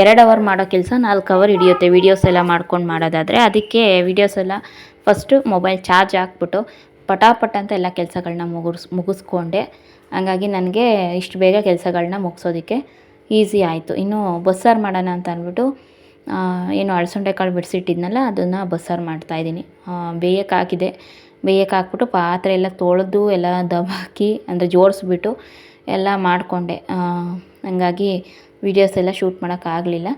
ಎರಡು ಅವರ್ ಮಾಡೋ ಕೆಲಸ ನಾಲ್ಕು ಅವರ್ ಹಿಡಿಯುತ್ತೆ. ವೀಡಿಯೋಸ್ ಎಲ್ಲ ಮಾಡ್ಕೊಂಡು ಮಾಡೋದಾದರೆ ಅದಕ್ಕೆ ವೀಡಿಯೋಸ್ ಎಲ್ಲ ಫಸ್ಟು ಮೊಬೈಲ್ ಚಾರ್ಜ್ ಹಾಕ್ಬಿಟ್ಟು ಪಟಾಪಟ ಅಂತ ಎಲ್ಲ ಕೆಲಸಗಳನ್ನ ಮುಗಿಸ್ ಮುಗಿಸ್ಕೊಂಡೆ. ಹಂಗಾಗಿ ನನಗೆ ಇಷ್ಟು ಬೇಗ ಕೆಲಸಗಳನ್ನ ಮುಗಿಸೋದಕ್ಕೆ ಈಸಿ ಆಯಿತು. ಇನ್ನು ಬಸ್ಸಾರು ಮಾಡೋಣ ಅಂತ ಅಂದ್ಬಿಟ್ಟು ಏನು ಅಳಸಂಡೆ ಕಾಳು ಬಿಡಿಸಿಟ್ಟಿದ್ನಲ್ಲ, ಅದನ್ನು ಬಸ್ಸಾರು ಮಾಡ್ತಾಯಿದ್ದೀನಿ ಬೇಯಕ್ಕೆ ಹಾಕಿದೆ. ಬೇಯಕ್ಕೆ ಹಾಕ್ಬಿಟ್ಟು ಪಾತ್ರೆ ಎಲ್ಲ ತೊಳೆದು ಎಲ್ಲ ದಬಾಕಿ, ಅಂದರೆ ಜೋಡಿಸ್ಬಿಟ್ಟು ಎಲ್ಲ ಮಾಡಿಕೊಂಡೆ. ಹಂಗಾಗಿ ವೀಡಿಯೋಸ್ ಎಲ್ಲ ಶೂಟ್ ಮಾಡೋಕ್ಕಾಗಲಿಲ್ಲ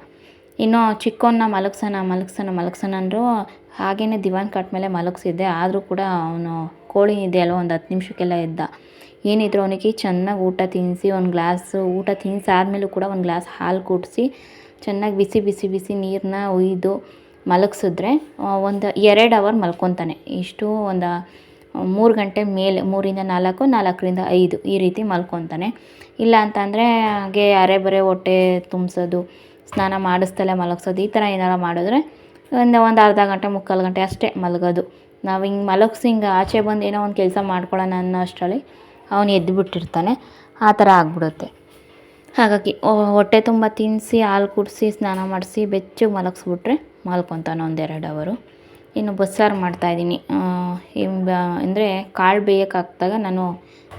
ಇನ್ನು ಚಿಕ್ಕವನ್ನ ಮಲಗ್ಸೋಣ ಮಲಗ್ಸೋಣ ಮಲಗ್ಸೋಣ ಅಂದರು ಹಾಗೆಯೇ ದಿವಾನ್ ಕಟ್ ಮೇಲೆ ಮಲಗಿಸಿದ್ದೆ. ಆದರೂ ಕೂಡ ಅವನು ಕೋಳಿ ಇದೆ ಅಲ್ವ, ಒಂದು ಹತ್ತು ನಿಮಿಷಕ್ಕೆಲ್ಲ ಎದ್ದ. ಏನಿದ್ರು ಅವನಿಗೆ ಚೆನ್ನಾಗಿ ಊಟ ತಿನ್ನಿಸಿ ಒಂದು ಗ್ಲಾಸು ಊಟ ತಿನ್ನಿಸಿ ಆದಮೇಲೂ ಕೂಡ ಒಂದು ಗ್ಲಾಸ್ ಹಾಲು ಕುಡಿಸಿ, ಚೆನ್ನಾಗಿ ಬಿಸಿ ಬಿಸಿ ಬಿಸಿ ನೀರನ್ನ ಉಯ್ದು ಮಲಗಿಸಿದ್ರೆ ಒಂದು ಎರಡು ಅವರ್ ಮಲ್ಕೊತಾನೆ. ಇಷ್ಟು ಒಂದು ಮೂರು ಗಂಟೆ ಮೇಲೆ, ಮೂರಿಂದ ನಾಲ್ಕು, ನಾಲ್ಕರಿಂದ ಐದು ಈ ರೀತಿ ಮಲ್ಕೊತಾನೆ. ಇಲ್ಲ ಅಂತಂದರೆ ಹಾಗೆ ಅರೆ ಬರೆ ಹೊಟ್ಟೆ ತುಂಬಿಸೋದು, ಸ್ನಾನ ಮಾಡಿಸ್ತಲೇ ಮಲಗಿಸೋದು, ಈ ಥರ ಏನಾರು ಮಾಡಿದ್ರೆ ಒಂದು ಒಂದು ಅರ್ಧ ಗಂಟೆ, ಮುಕ್ಕಾಲು ಗಂಟೆ ಅಷ್ಟೇ ಮಲಗೋದು. ನಾವು ಹಿಂಗೆ ಮಲಗಿಸಿ ಹಿಂಗೆ ಆಚೆ ಬಂದು ಏನೋ ಒಂದು ಕೆಲಸ ಮಾಡ್ಕೊಳ್ಳೋಣ ಅನ್ನೋ ಅಷ್ಟರಲ್ಲಿ ಅವನು ಎದ್ದು ಬಿಟ್ಟಿರ್ತಾನೆ. ಆ ಥರ ಆಗ್ಬಿಡುತ್ತೆ. ಹಾಗಾಗಿ ಹೊಟ್ಟೆ ತುಂಬ ತಿನ್ನಿಸಿ, ಹಾಲು ಕುಡಿಸಿ, ಸ್ನಾನ ಮಾಡಿಸಿ, ಬೆಚ್ಚಗೆ ಮಲಗಿಸ್ಬಿಟ್ರೆ ಮಲ್ಕೊತಾನೆ ಒಂದೆರಡು ಅವರು. ಇನ್ನು ಬಸ್ಸಾರು ಮಾಡ್ತಾಯಿದ್ದೀನಿ ಅಂದರೆ ಕಾಳು ಬೇಯಕ್ಕೆ ಹಾಕ್ದಾಗ ನಾನು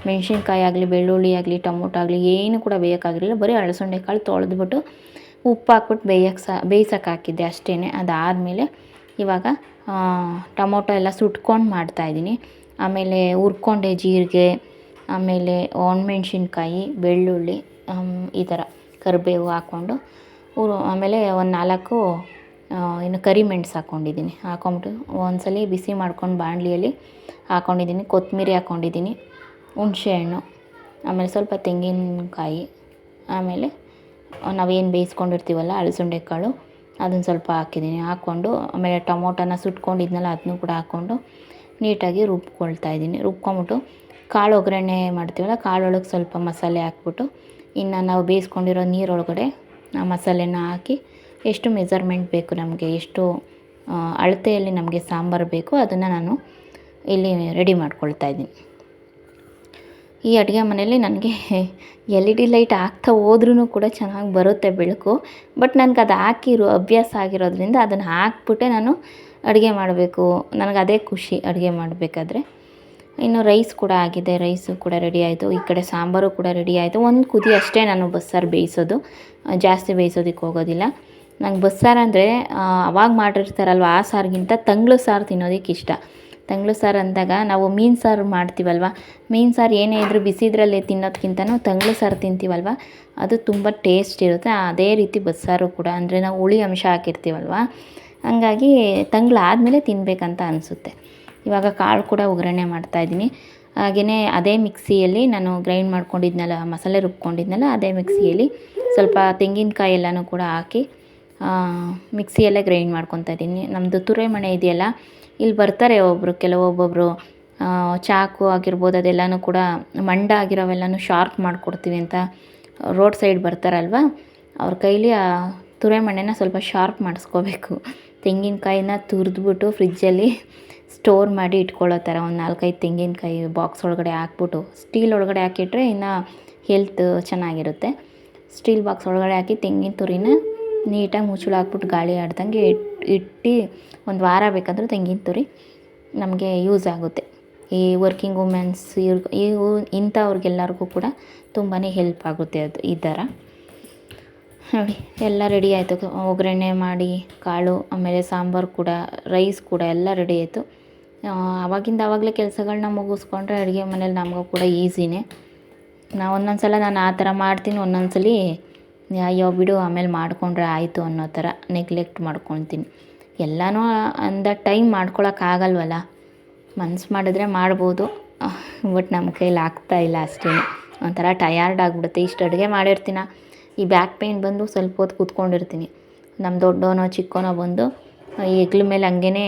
ಮೆಣಸಿನ್ಕಾಯಿ ಆಗಲಿ, ಬೆಳ್ಳುಳ್ಳಿ ಆಗಲಿ, ಟೊಮೊಟೊ ಆಗಲಿ, ಏನು ಕೂಡ ಬೇಯೋಕ್ಕಾಗಿರಲಿಲ್ಲ. ಬರೀ ಅಳಸಂಡೆ ಕಾಳು ತೊಳೆದ್ಬಿಟ್ಟು ಉಪ್ಪು ಹಾಕ್ಬಿಟ್ಟು ಬೇಯಕ್ಕೆ ಸಹ ಬೇಯ್ಸಕ್ಕೆ ಹಾಕಿದ್ದೆ ಅಷ್ಟೇ ಅದಾದಮೇಲೆ ಇವಾಗ ಟೊಮೊಟೊ ಎಲ್ಲ ಸುಟ್ಕೊಂಡು ಮಾಡ್ತಾಯಿದ್ದೀನಿ ಆಮೇಲೆ ಹುರ್ಕೊಂಡೆ ಜೀರಿಗೆ, ಆಮೇಲೆ ಒಣಮೆಣ್ಸಿನ್ಕಾಯಿ, ಬೆಳ್ಳುಳ್ಳಿ ಈ ಥರ ಕರಿಬೇವು ಹಾಕ್ಕೊಂಡು ಆಮೇಲೆ ಒಂದು ನಾಲ್ಕು ಇನ್ನು ಕರಿಮೆಣ್ಸು ಹಾಕ್ಕೊಂಡಿದ್ದೀನಿ ಹಾಕೊಂಬಿಟ್ಟು ಒಂದ್ಸಲ ಬಿಸಿ ಮಾಡ್ಕೊಂಡು ಬಾಣಲಿಯಲ್ಲಿ ಹಾಕ್ಕೊಂಡಿದ್ದೀನಿ ಕೊತ್ತಂಬರಿ ಹಾಕ್ಕೊಂಡಿದ್ದೀನಿ ಹುಣಸೆಹಣ್ಣು ಆಮೇಲೆ ಸ್ವಲ್ಪ ತೆಂಗಿನಕಾಯಿ, ಆಮೇಲೆ ನಾವೇನು ಬೇಯಿಸ್ಕೊಂಡಿರ್ತೀವಲ್ಲ ಅಲಸಂದೆ ಕಾಳು ಅದನ್ನು ಸ್ವಲ್ಪ ಹಾಕಿದ್ದೀನಿ. ಹಾಕ್ಕೊಂಡು ಆಮೇಲೆ ಟೊಮೊಟೊನ ಸುಟ್ಕೊಂಡಿದ್ನಲ್ಲ ಅದನ್ನೂ ಕೂಡ ಹಾಕ್ಕೊಂಡು ನೀಟಾಗಿ ರುಬ್ಕೊಳ್ತಾ ಇದ್ದೀನಿ. ರುಬ್ಕೊಂಬಿಟ್ಟು ಕಾಳು ಒಗ್ಗರಣೆ ಮಾಡ್ತೀವಲ್ಲ, ಕಾಳೊಳಗೆ ಸ್ವಲ್ಪ ಮಸಾಲೆ ಹಾಕ್ಬಿಟ್ಟು ಇನ್ನು ನಾವು ಬೇಯಿಸ್ಕೊಂಡಿರೋ ನೀರೊಳಗಡೆ ಆ ಮಸಾಲೆನ ಹಾಕಿ ಎಷ್ಟು ಮೆಜರ್ಮೆಂಟ್ ಬೇಕು ನಮಗೆ, ಎಷ್ಟು ಅಳತೆಯಲ್ಲಿ ನಮಗೆ ಸಾಂಬಾರು ಬೇಕು ಅದನ್ನು ನಾನು ಇಲ್ಲಿ ರೆಡಿ ಮಾಡ್ಕೊಳ್ತಾ ಇದ್ದೀನಿ. ಈ ಅಡುಗೆ ಮನೆಯಲ್ಲಿ ನನಗೆ ಎಲ್ ಇ ಡಿ ಲೈಟ್ ಹಾಕ್ತಾ ಹೋದ್ರೂ ಕೂಡ ಚೆನ್ನಾಗಿ ಬರುತ್ತೆ ಬೆಳಕು, ಬಟ್ ನನಗೆ ಅದು ಹಾಕಿರೋ, ಅಭ್ಯಾಸ ಆಗಿರೋದ್ರಿಂದ ಅದನ್ನು ಹಾಕ್ಬಿಟ್ಟೆ ನಾನು ಅಡುಗೆ ಮಾಡಬೇಕು. ನನಗೆ ಅದೇ ಖುಷಿ ಅಡುಗೆ ಮಾಡಬೇಕಾದ್ರೆ. ಇನ್ನು ರೈಸ್ ಕೂಡ ಆಗಿದೆ, ರೈಸು ಕೂಡ ರೆಡಿ ಆಯಿತು. ಈ ಕಡೆ ಸಾಂಬಾರು ಕೂಡ ರೆಡಿ ಆಯಿತು. ಒಂದು ಕುದಿ ಅಷ್ಟೇ ನಾನು ಬಸ್ಸಾರು ಬೇಯಿಸೋದು. ಜಾಸ್ತಿ ಬೇಯಿಸೋದಕ್ಕೆ ಹೋಗೋದಿಲ್ಲ. ನಂಗೆ ಬಸ್ಸಾರು ಅಂದರೆ ಅವಾಗ ಮಾಡಿರ್ತಾರಲ್ವ ಆ ಸಾರಿಗಿಂತ ತಂಗ್ಳು ಸಾರು ತಿನ್ನೋದಕ್ಕೆ ಇಷ್ಟ. ತಂಗ್ಳು ಸಾರು ಅಂದಾಗ ನಾವು ಮೀನು ಸಾರು ಮಾಡ್ತೀವಲ್ವ? ಮೀನು ಸಾರು ಏನೇ ಇದ್ರೂ ಬಿಸಿದ್ರಲ್ಲಿ ತಿನ್ನೋದಕ್ಕಿಂತನೂ ತಂಗ್ಳು ಸಾರು ತಿಂತೀವಲ್ವ? ಅದು ತುಂಬ ಟೇಸ್ಟ್ ಇರುತ್ತೆ. ಅದೇ ರೀತಿ ಬಸ್ಸಾರು ಕೂಡ, ಅಂದರೆ ನಾವು ಹುಳಿ ಅಂಶ ಹಾಕಿರ್ತೀವಲ್ವ? ಹಂಗಾಗಿ ತಂಗ್ಳು ಆದಮೇಲೆ ತಿನ್ನಬೇಕಂತ ಅನಿಸುತ್ತೆ. ಇವಾಗ ಕಾಳು ಕೂಡ ಒಗ್ಗರಣೆ ಮಾಡ್ತಾಯಿದ್ದೀನಿ ಹಾಗೆಯೇ ಅದೇ ಮಿಕ್ಸಿಯಲ್ಲಿ ನಾನು ಗ್ರೈಂಡ್ ಮಾಡ್ಕೊಂಡಿದ್ನಲ್ಲ, ಮಸಾಲೆ ರುಬ್ಕೊಂಡಿದ್ನಲ್ಲ, ಅದೇ ಮಿಕ್ಸಿಯಲ್ಲಿ ಸ್ವಲ್ಪ ತೆಂಗಿನಕಾಯಿ ಎಲ್ಲನೂ ಕೂಡ ಹಾಕಿ ಮಿಕ್ಸಿಯಲ್ಲೇ ಗ್ರೈಂಡ್ ಮಾಡ್ಕೊತಾ ಇದ್ದೀನಿ. ನಮ್ಮದು ತುರೆ ಮನೆ ಇದೆಯಲ್ಲ, ಇಲ್ಲಿ ಬರ್ತಾರೆ ಒಬ್ಬರು ಕೆಲವೊಬ್ಬೊಬ್ಬರು ಚಾಕು ಆಗಿರ್ಬೋದು, ಅದೆಲ್ಲನೂ ಕೂಡ ಮಂಡ ಆಗಿರೋವೆಲ್ಲನೂ ಶಾರ್ಪ್ ಮಾಡಿಕೊಡ್ತೀವಿ ಅಂತ ರೋಡ್ ಸೈಡ್ ಬರ್ತಾರಲ್ವ? ಅವ್ರ ಕೈಲಿ ಆ ತುರೆ ಮಣ್ಣೆನ ಸ್ವಲ್ಪ ಶಾರ್ಪ್ ಮಾಡಿಸ್ಕೋಬೇಕು. ತೆಂಗಿನಕಾಯಿನ ತುರಿದ್ಬಿಟ್ಟು ಫ್ರಿಜ್ಜಲ್ಲಿ ಸ್ಟೋರ್ ಮಾಡಿ ಇಟ್ಕೊಳ್ಳೋ ಥರ ಒಂದು ನಾಲ್ಕೈದು ತೆಂಗಿನಕಾಯಿ ಬಾಕ್ಸ್ ಒಳಗಡೆ ಹಾಕ್ಬಿಟ್ಟು ಸ್ಟೀಲ್ ಒಳಗಡೆ ಹಾಕಿಟ್ರೆ ಇನ್ನು ಹೆಲ್ತ್ ಚೆನ್ನಾಗಿರುತ್ತೆ. ಸ್ಟೀಲ್ ಬಾಕ್ಸ್ ಒಳಗಡೆ ಹಾಕಿ ತೆಂಗಿನ ತುರಿನ ನೀಟಾಗಿ ಮುಚ್ಚಳ ಹಾಕ್ಬಿಟ್ಟು ಗಾಳಿ ಆಡ್ದಂಗೆ ಇಟ್, ಇಟ್ಟು ಒಂದು ವಾರ ಬೇಕಾದರೂ ತೆಂಗಿನ ತುರಿ ನಮಗೆ ಯೂಸ್ ಆಗುತ್ತೆ. ಈ ವರ್ಕಿಂಗ್ ವುಮೆನ್ಸ್ ಇವ್ರ, ಇವು ಇಂಥವ್ರಿಗೆಲ್ಲರಿಗೂ ಕೂಡ ತುಂಬಾ ಹೆಲ್ಪ್ ಆಗುತ್ತೆ ಅದು, ಈ ಥರ. ನೋಡಿ, ಎಲ್ಲ ರೆಡಿ ಆಯಿತು. ಒಗ್ಗರಣೆ ಮಾಡಿ, ಕಾಳು, ಆಮೇಲೆ ಸಾಂಬಾರು ಕೂಡ, ರೈಸ್ ಕೂಡ ಎಲ್ಲ ರೆಡಿ ಆಯಿತು. ಆವಾಗಿಂದ ಆವಾಗಲೇ ಕೆಲಸಗಳನ್ನ ಮುಗಿಸ್ಕೊಂಡ್ರೆ ಅಡುಗೆ ಮನೇಲಿ ನಮಗೂ ಕೂಡ ಈಸಿನೇ. ನಾ ಒಂದೊಂದು ಸಲ ನಾನು ಆ ಥರ ಮಾಡ್ತೀನಿ ಒಂದೊಂದು ಸಲ ಅಯ್ಯೋ ಬಿಡು, ಆಮೇಲೆ ಮಾಡಿಕೊಂಡ್ರೆ ಆಯಿತು ಅನ್ನೋ ಥರ ನೆಗ್ಲೆಕ್ಟ್ ಮಾಡ್ಕೊತೀನಿ ಎಲ್ಲನೂ ಅಂದ ಟೈಮ್ ಮಾಡ್ಕೊಳಕ್ಕಾಗಲ್ವಲ್ಲ ಮನ್ಸು ಮಾಡಿದ್ರೆ ಮಾಡ್ಬೋದು. ಬಟ್ ನಮ್ಮ ಕೈಲಿ ಇಲ್ಲ ಅಷ್ಟೇ. ಒಂಥರ ಟಯರ್ಡ್ ಆಗಿಬಿಡುತ್ತೆ. ಇಷ್ಟು ಅಡುಗೆ ಮಾಡಿರ್ತೀನ. ಈ ಬ್ಯಾಕ್ ಪೇಯ್ನ್ ಬಂದು ಸ್ವಲ್ಪ ಹೊತ್ತು ಕೂತ್ಕೊಂಡಿರ್ತೀನಿ. ನಮ್ಮ ದೊಡ್ಡೋನೋ ಚಿಕ್ಕೋನೋ ಬಂದು ಹೆಗ್ಲ ಮೇಲೆ ಹಂಗೇ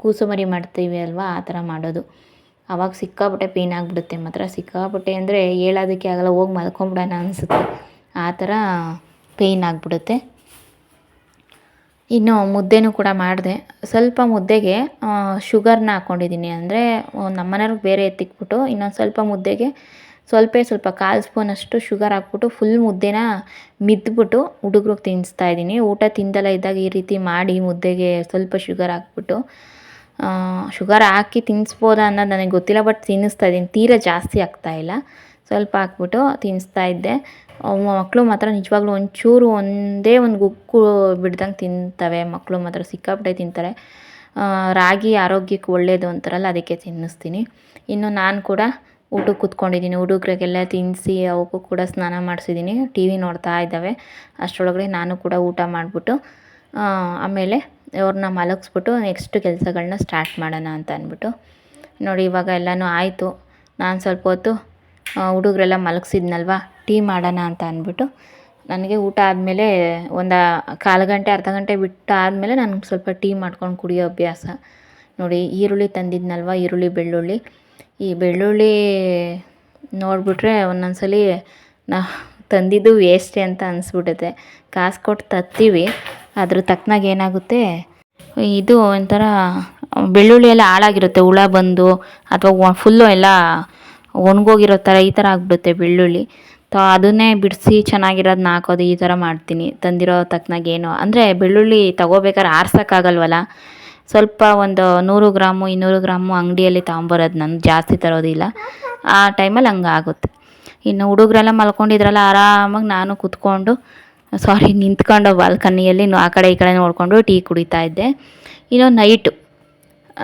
ಕೂಸು ಮರಿ ಮಾಡ್ತೀವಿ ಅಲ್ವಾ? ಆ ಥರ ಮಾಡೋದು. ಆವಾಗ ಸಿಕ್ಕಾಪಟ್ಟೆ ಪೇಯ್ನ್ ಆಗಿಬಿಡುತ್ತೆ. ಮಾತ್ರ ಸಿಕ್ಕಾಪಟ್ಟೆ ಅಂದರೆ ಹೇಳೋದಕ್ಕೆ ಆಗಲ್ಲ, ಹೋಗಿ ಮಲ್ಕೊಂಬಿಡೋಣ ಅನಿಸುತ್ತೆ. ಆ ಥರ ಪೇಯ್ನ್ ಆಗಿಬಿಡುತ್ತೆ. ಇನ್ನು ಮುದ್ದೆನೂ ಕೂಡ ಮಾಡಿದೆ. ಸ್ವಲ್ಪ ಮುದ್ದೆಗೆ ಶುಗರ್ನ ಹಾಕ್ಕೊಂಡಿದ್ದೀನಿ ಅಂದರೆ ನಮ್ಮನೆಯವ್ರಿಗೆ ಬೇರೆ ಎತ್ತಿಕ್ಬಿಟ್ಟು ಇನ್ನೊಂದು ಸ್ವಲ್ಪ ಮುದ್ದೆಗೆ ಸ್ವಲ್ಪ ಸ್ವಲ್ಪ ಕಾಲು ಸ್ಪೂನಷ್ಟು ಶುಗರ್ ಹಾಕ್ಬಿಟ್ಟು ಫುಲ್ ಮುದ್ದೆನ ಮಿದ್ಬಿಟ್ಟು ಹುಡುಗ್ರಿಗೆ ತಿನ್ನಿಸ್ತಾ ಇದ್ದೀನಿ. ಊಟ ತಿಂದಲ್ಲ ಇದ್ದಾಗ ಈ ರೀತಿ ಮಾಡಿ ಮುದ್ದೆಗೆ ಸ್ವಲ್ಪ ಶುಗರ್ ಹಾಕ್ಬಿಟ್ಟು ಶುಗರ್ ಹಾಕಿ ತಿನ್ನಿಸ್ಬೋದಾ ಅನ್ನೋದು ನನಗೆ ಗೊತ್ತಿಲ್ಲ, ಬಟ್ ತಿನ್ನಿಸ್ತಾ ಇದ್ದೀನಿ. ತೀರಾ ಜಾಸ್ತಿ ಆಗ್ತಾಯಿಲ್ಲ ಸ್ವಲ್ಪ ಹಾಕ್ಬಿಟ್ಟು ತಿನ್ನಿಸ್ತಾ ಇದ್ದೆ. ಮಕ್ಕಳು ಮಾತ್ರ ನಿಜವಾಗ್ಲೂ ಒಂಚೂರು ಒಂದೇ ಒಂದು ಗುಕ್ಕು ಬಿಡ್ದಂಗೆ ತಿಂತವೆ. ಮಕ್ಕಳು ಮಾತ್ರ ಸಿಕ್ಕಾಪಟ್ಟೆ ತಿಂತಾರೆ. ರಾಗಿ ಆರೋಗ್ಯಕ್ಕೆ ಒಳ್ಳೆಯದು ಅಂತಾರಲ್ಲ, ಅದಕ್ಕೆ ತಿನ್ನಿಸ್ತೀನಿ. ಇನ್ನು ನಾನು ಕೂಡ ಊಟಕ್ಕೆ ಕೂತ್ಕೊಂಡಿದ್ದೀನಿ. ಹುಡುಗರಿಗೆಲ್ಲ ತಿನ್ನಿಸಿ ಅವಕ್ಕೂ ಕೂಡ ಸ್ನಾನ ಮಾಡಿಸಿದ್ದೀನಿ. ಟಿ ವಿ ನೋಡ್ತಾ ಇದ್ದಾವೆ. ಅಷ್ಟರೊಳಗಡೆ ನಾನು ಕೂಡ ಊಟ ಮಾಡಿಬಿಟ್ಟು ಆಮೇಲೆ ಅವ್ರನ್ನ ಮಲಗಿಸ್ಬಿಟ್ಟು ನೆಕ್ಸ್ಟ್ ಕೆಲಸಗಳನ್ನ ಸ್ಟಾರ್ಟ್ ಮಾಡೋಣ ಅಂತ ಅಂದ್ಬಿಟ್ಟು. ನೋಡಿ, ಇವಾಗ ಎಲ್ಲನೂ ಆಯಿತು. ನಾನು ಸ್ವಲ್ಪ ಹೊತ್ತು ಹುಡುಗರೆಲ್ಲ ಮಲಗಿಸಿದ್ನಲ್ವ? ಟೀ ಮಾಡೋಣ ಅಂತ ಅಂದ್ಬಿಟ್ಟು ನನಗೆ ಊಟ ಆದಮೇಲೆ ಒಂದು ಕಾಲು ಗಂಟೆ, ಅರ್ಧ ಗಂಟೆ ಬಿಟ್ಟು ಆದಮೇಲೆ ನಾನು ಸ್ವಲ್ಪ ಟೀ ಮಾಡ್ಕೊಂಡು ಕುಡಿಯೋ ಅಭ್ಯಾಸ. ನೋಡಿ, ಈರುಳ್ಳಿ ತಂದಿದ್ನಲ್ವ? ಈರುಳ್ಳಿ, ಬೆಳ್ಳುಳ್ಳಿ. ಈ ಬೆಳ್ಳುಳ್ಳಿ ನೋಡಿಬಿಟ್ರೆ ಒಂದೊಂದು ಸಲ ನಾ ತಂದಿದ್ದು ವೇಸ್ಟೇ ಅಂತ ಅನಿಸ್ಬಿಡುತ್ತೆ ಕಾಸು ಕೊಟ್ಟು ತತ್ತೀವಿ, ಅದ್ರ ತಕ್ಕನಾಗ ಏನಾಗುತ್ತೆ? ಇದು ಒಂಥರ ಬೆಳ್ಳುಳ್ಳಿ ಎಲ್ಲ ಹಾಳಾಗಿರುತ್ತೆ, ಹುಳ ಬಂದು ಅಥವಾ ಫುಲ್ಲು ಎಲ್ಲ ಒಣಗೋಗಿರೋ ಥರ ಈ ಥರ ಆಗಿಬಿಡುತ್ತೆ ಬೆಳ್ಳುಳ್ಳಿ. ತೊ ಅದನ್ನೇ ಬಿಡಿಸಿ ಚೆನ್ನಾಗಿರೋದನ್ನ ಹಾಕೋದು ಈ ಥರ ಮಾಡ್ತೀನಿ. ತಂದಿರೋ ತಕ್ಕನಾಗ ಏನು. ಅಂದರೆ ಬೆಳ್ಳುಳ್ಳಿ ತಗೋಬೇಕಾದ್ರೆ ಆರ್ಸೋಕ್ಕಾಗಲ್ವಲ್ಲ? ಸ್ವಲ್ಪ ಒಂದು ನೂರು ಗ್ರಾಮು, ಇನ್ನೂರು ಗ್ರಾಮು ಅಂಗಡಿಯಲ್ಲಿ ತೊಗೊಂಬರೋದು ನಾನು ಜಾಸ್ತಿ ತರೋದಿಲ್ಲ ಆ ಟೈಮಲ್ಲಿ ಹಂಗೆ ಆಗುತ್ತೆ. ಇನ್ನು ಹುಡುಗರೆಲ್ಲ ಮಲ್ಕೊಂಡಿದ್ರಲ್ಲ, ಆರಾಮಾಗಿ ನಾನು ಕೂತ್ಕೊಂಡು ಸಾರಿ ನಿಂತ್ಕೊಂಡು ಬಾಲ್ಕನಿಯಲ್ಲಿ ಆ ಕಡೆ ಈ ಕಡೆ ನೋಡಿಕೊಂಡು ಟೀ ಕುಡಿತಾ ಇದ್ದೆ. ಇನ್ನು ನೈಟು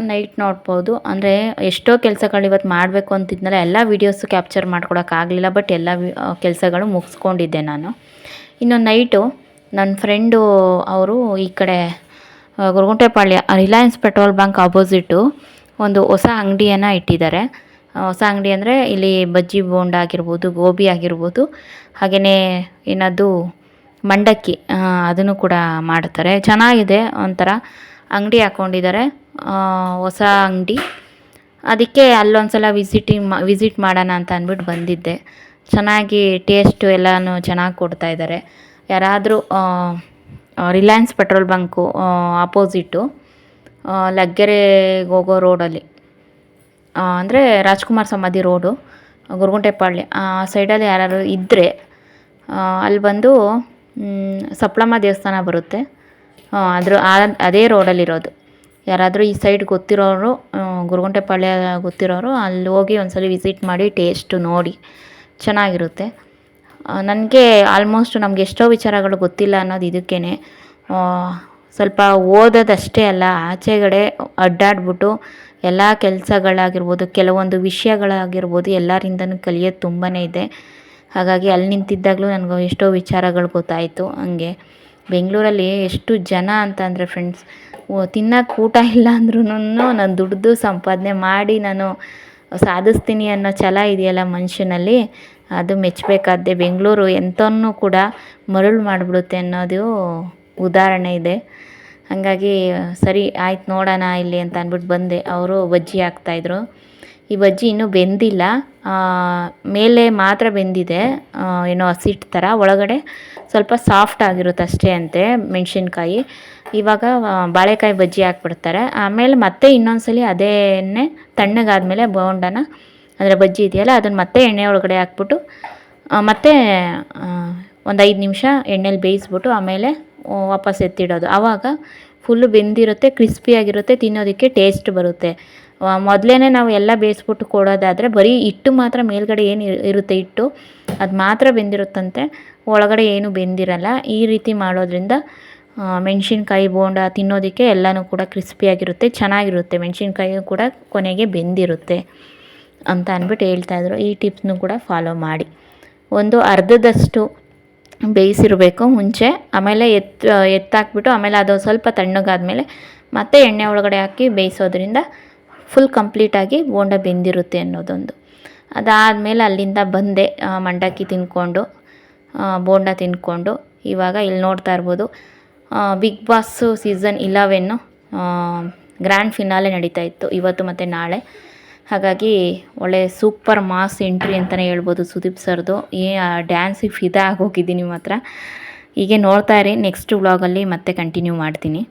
ನೈಟ್ ನೋಡ್ಬೋದು. ಅಂದರೆ ಎಷ್ಟೋ ಕೆಲಸಗಳು ಇವತ್ತು ಮಾಡಬೇಕು ಅಂತಿದ್ನಲ್ಲ, ಎಲ್ಲ ವೀಡಿಯೋಸು ಕ್ಯಾಪ್ಚರ್ ಮಾಡ್ಕೊಳೋಕ್ಕಾಗಲಿಲ್ಲ ಬಟ್ ಎಲ್ಲ ಕೆಲಸಗಳು ಮುಗಿಸ್ಕೊಂಡಿದ್ದೆ ನಾನು. ಇನ್ನು ನೈಟು ನನ್ನ ಫ್ರೆಂಡು ಅವರು ಈ ಕಡೆ Guruguntepalya Reliance petrol bunk opposite ಒಂದು ಹೊಸ ಅಂಗಡಿಯನ್ನು ಇಟ್ಟಿದ್ದಾರೆ. ಹೊಸ ಅಂಗಡಿ ಅಂದರೆ ಇಲ್ಲಿ ಬಜ್ಜಿ ಬೋಂಡ ಆಗಿರ್ಬೋದು, ಗೋಬಿ ಆಗಿರ್ಬೋದು ಹಾಗೆಯೇ ಏನದು ಮಂಡಕ್ಕಿ ಅದನ್ನು ಕೂಡ ಮಾಡ್ತಾರೆ. ಚೆನ್ನಾಗಿದೆ ಒಂಥರ. ಅಂಗಡಿ ಹಾಕ್ಕೊಂಡಿದ್ದಾರೆ ಹೊಸ ಅಂಗಡಿ. ಅದಕ್ಕೆ ಅಲ್ಲೊಂದ್ಸಲ ವಿಸಿಟಿಂಗ್ ಮಾ ವಿಸಿಟ್ ಮಾಡೋಣ ಅಂತ ಅಂದ್ಬಿಟ್ಟು ಬಂದಿದ್ದೆ. ಚೆನ್ನಾಗಿ ಟೇಸ್ಟು ಎಲ್ಲನೂ ಚೆನ್ನಾಗಿ ಕೊಡ್ತಾ ಇದ್ದಾರೆ. ಯಾರಾದರೂ ರಿಲಯನ್ಸ್ ಪೆಟ್ರೋಲ್ ಬಂಕು ಆಪೋಸಿಟು ಲಗ್ಗೆರೆಗೆ ಹೋಗೋ ರೋಡಲ್ಲಿ ಅಂದರೆ ರಾಜ್ಕುಮಾರ್ ಸಮಾಧಿ ರೋಡು ಗುರುಗುಂಟೆಪಾಳ್ಯ ಆ ಸೈಡಲ್ಲಿ ಯಾರಾದರೂ ಇದ್ದರೆ ಅಲ್ಲಿ ಬಂದು ಸಪ್ಲಮ್ಮ ದೇವಸ್ಥಾನ ಬರುತ್ತೆ. ಅದ್ರ ಅದೇ ರೋಡಲ್ಲಿರೋದು. ಯಾರಾದರೂ ಈ ಸೈಡ್ ಗೊತ್ತಿರೋರು ಗೊರಗುಂಟೆಪಾಳ್ಯ ಗೊತ್ತಿರೋರು, ಅಲ್ಲಿ ಹೋಗಿ ಒಂದ್ಸಲ ವಿಸಿಟ್ ಮಾಡಿ ಟೇಸ್ಟು ನೋಡಿ. ಚೆನ್ನಾಗಿರುತ್ತೆ. ನನಗೆ ಆಲ್ಮೋಸ್ಟ್ ನಮ್ಗೆ ಎಷ್ಟೋ ವಿಚಾರಗಳು ಗೊತ್ತಿಲ್ಲ ಅನ್ನೋದು ಇದಕ್ಕೇ ಸ್ವಲ್ಪ ಓದೋದಷ್ಟೇ ಅಲ್ಲ, ಆಚೆಗಡೆ ಅಡ್ಡಾಡ್ಬಿಟ್ಟು ಎಲ್ಲ ಕೆಲಸಗಳಾಗಿರ್ಬೋದು, ಕೆಲವೊಂದು ವಿಷಯಗಳಾಗಿರ್ಬೋದು ಎಲ್ಲರಿಂದನೂ ಕಲಿಯೋದು ತುಂಬಾ ಇದೆ. ಹಾಗಾಗಿ ಅಲ್ಲಿ ನಿಂತಿದ್ದಾಗಲೂ ನನಗೆ ಎಷ್ಟೋ ವಿಚಾರಗಳು ಗೊತ್ತಾಯಿತು ಹಂಗೆ. ಬೆಂಗಳೂರಲ್ಲಿ ಎಷ್ಟು ಜನ ಅಂತ ಅಂದರೆ ಫ್ರೆಂಡ್ಸ್ ತಿನ್ನೋಕೆ ಊಟ ಇಲ್ಲ ಅಂದ್ರೂ ನಾನು ದುಡ್ದು ಸಂಪಾದನೆ ಮಾಡಿ ನಾನು ಸಾಧಿಸ್ತೀನಿ ಅನ್ನೋ ಛಲ ಇದೆಯಲ್ಲ ಮನುಷ್ಯನಲ್ಲಿ, ಅದು ಮೆಚ್ಚಬೇಕಾದ್ದೆ ಬೆಂಗಳೂರು ಎಂಥವನ್ನೂ ಕೂಡ ಮರಳು ಮಾಡಿಬಿಡುತ್ತೆ ಅನ್ನೋದು ಉದಾಹರಣೆ ಇದೆ. ಹಾಗಾಗಿ ಸರಿ, ಆಯ್ತು ನೋಡೋಣ ಇಲ್ಲಿ ಅಂತ ಅಂದ್ಬಿಟ್ಟು ಬಂದೆ. ಅವರು ಬಜ್ಜಿ ಹಾಕ್ತಾಯಿದ್ರು ಈ ಬಜ್ಜಿ ಇನ್ನೂ ಬೆಂದಿಲ್ಲ. ಮೇಲೆ ಮಾತ್ರ ಬೆಂದಿದೆ. ಏನೋ ಹಸಿಟ್ಟು ಥರ ಒಳಗಡೆ ಸ್ವಲ್ಪ ಸಾಫ್ಟ್ ಆಗಿರುತ್ತೆ ಅಷ್ಟೇ ಅಂತೆ ಮೆಣಸಿನ್ಕಾಯಿ. ಇವಾಗ ಬಾಳೆಕಾಯಿ ಬಜ್ಜಿ ಹಾಕ್ಬಿಡ್ತಾರೆ. ಆಮೇಲೆ ಮತ್ತೆ ಇನ್ನೊಂದ್ಸಲಿ ಅದೇ ಎಣ್ಣೆ, ತಣ್ಣಗಾದ್ಮೇಲೆ ಬೋಂಡನ ಅಂದರೆ ಬಜ್ಜಿ ಇದೆಯಲ್ಲ, ಅದನ್ನು ಮತ್ತೆ ಎಣ್ಣೆ ಒಳಗಡೆ ಹಾಕ್ಬಿಟ್ಟು ಮತ್ತೆ ಒಂದು ಐದು ನಿಮಿಷ ಎಣ್ಣೆಲಿ ಬೇಯಿಸ್ಬಿಟ್ಟು ಆಮೇಲೆ ವಾಪಸ್ ಎತ್ತಿಡೋದು. ಆವಾಗ ಫುಲ್ಲು ಬೆಂದಿರುತ್ತೆ ಕ್ರಿಸ್ಪಿಯಾಗಿರುತ್ತೆ ತಿನ್ನೋದಕ್ಕೆ ಟೇಸ್ಟ್ ಬರುತ್ತೆ. ಮೊದಲೇ ನಾವು ಎಲ್ಲ ಬೇಯಿಸ್ಬಿಟ್ಟು ಕೊಡೋದಾದರೆ ಬರೀ ಹಿಟ್ಟು ಮಾತ್ರ ಮೇಲ್ಗಡೆ ಏನು ಇರುತ್ತೆ ಹಿಟ್ಟು, ಅದು ಮಾತ್ರ ಬೆಂದಿರುತ್ತಂತೆ. ಒಳಗಡೆ ಏನು ಬೆಂದಿರಲ್ಲ. ಈ ರೀತಿ ಮಾಡೋದ್ರಿಂದ ಮೆಣಸಿನ್ಕಾಯಿ ಬೋಂಡ ತಿನ್ನೋದಕ್ಕೆ ಎಲ್ಲನೂ ಕೂಡ ಕ್ರಿಸ್ಪಿಯಾಗಿರುತ್ತೆ ಚೆನ್ನಾಗಿರುತ್ತೆ. ಮೆಣಸಿನ್ಕಾಯಿ ಕೂಡ ಕೊನೆಗೆ ಬೆಂದಿರುತ್ತೆ ಅಂತ ಅಂದ್ಬಿಟ್ಟು ಹೇಳ್ತಾಯಿದ್ರು ಈ ಟಿಪ್ಸ್ನು ಕೂಡ ಫಾಲೋ ಮಾಡಿ. ಒಂದು ಅರ್ಧದಷ್ಟು ಬೇಯಿಸಿರಬೇಕು ಮುಂಚೆ. ಆಮೇಲೆ ಎತ್ತು ಎತ್ತಾಕ್ಬಿಟ್ಟು ಆಮೇಲೆ ಅದು ಸ್ವಲ್ಪ ತಣ್ಣಗಾದ್ಮೇಲೆ ಮತ್ತೆ ಎಣ್ಣೆ ಒಳಗಡೆ ಹಾಕಿ ಬೇಯಿಸೋದ್ರಿಂದ ಫುಲ್ ಕಂಪ್ಲೀಟಾಗಿ ಬೋಂಡ ಬೆಂದಿರುತ್ತೆ ಅನ್ನೋದೊಂದು. ಅದಾದಮೇಲೆ ಅಲ್ಲಿಂದ ಬಂದೆ ಮಂಡಕ್ಕಿ ತಿಂದ್ಕೊಂಡು ಆ, ಬೋಂಡ ತಿಂದ್ಕೊಂಡು ಇವಾಗ ಇಲ್ಲಿ ನೋಡ್ತಾ ಇರ್ಬೋದು Bigg Boss season eleven grand finale ನಡೀತಾ ಇತ್ತು ಇವತ್ತು ಮತ್ತು ನಾಳೆ. ಹಾಗಾಗಿ ಒಳ್ಳೆ ಸೂಪರ್ ಮಾಸ್ ಎಂಟ್ರಿ ಅಂತಲೇ ಹೇಳ್ಬೋದು ಸುದೀಪ್ ಸರ್ದು. ಏ ಡ್ಯಾನ್ಸಿಗೆ ಫಿದಾ ಆಗೋಗಿದ್ದೀನಿ ನಿಮ್ಮ ಹತ್ರ ಹೀಗೆ ನೋಡ್ತಾ ಇರಿ ನೆಕ್ಸ್ಟ್ ವ್ಲಾಗಲ್ಲಿ ಮತ್ತೆ ಕಂಟಿನ್ಯೂ ಮಾಡ್ತೀನಿ.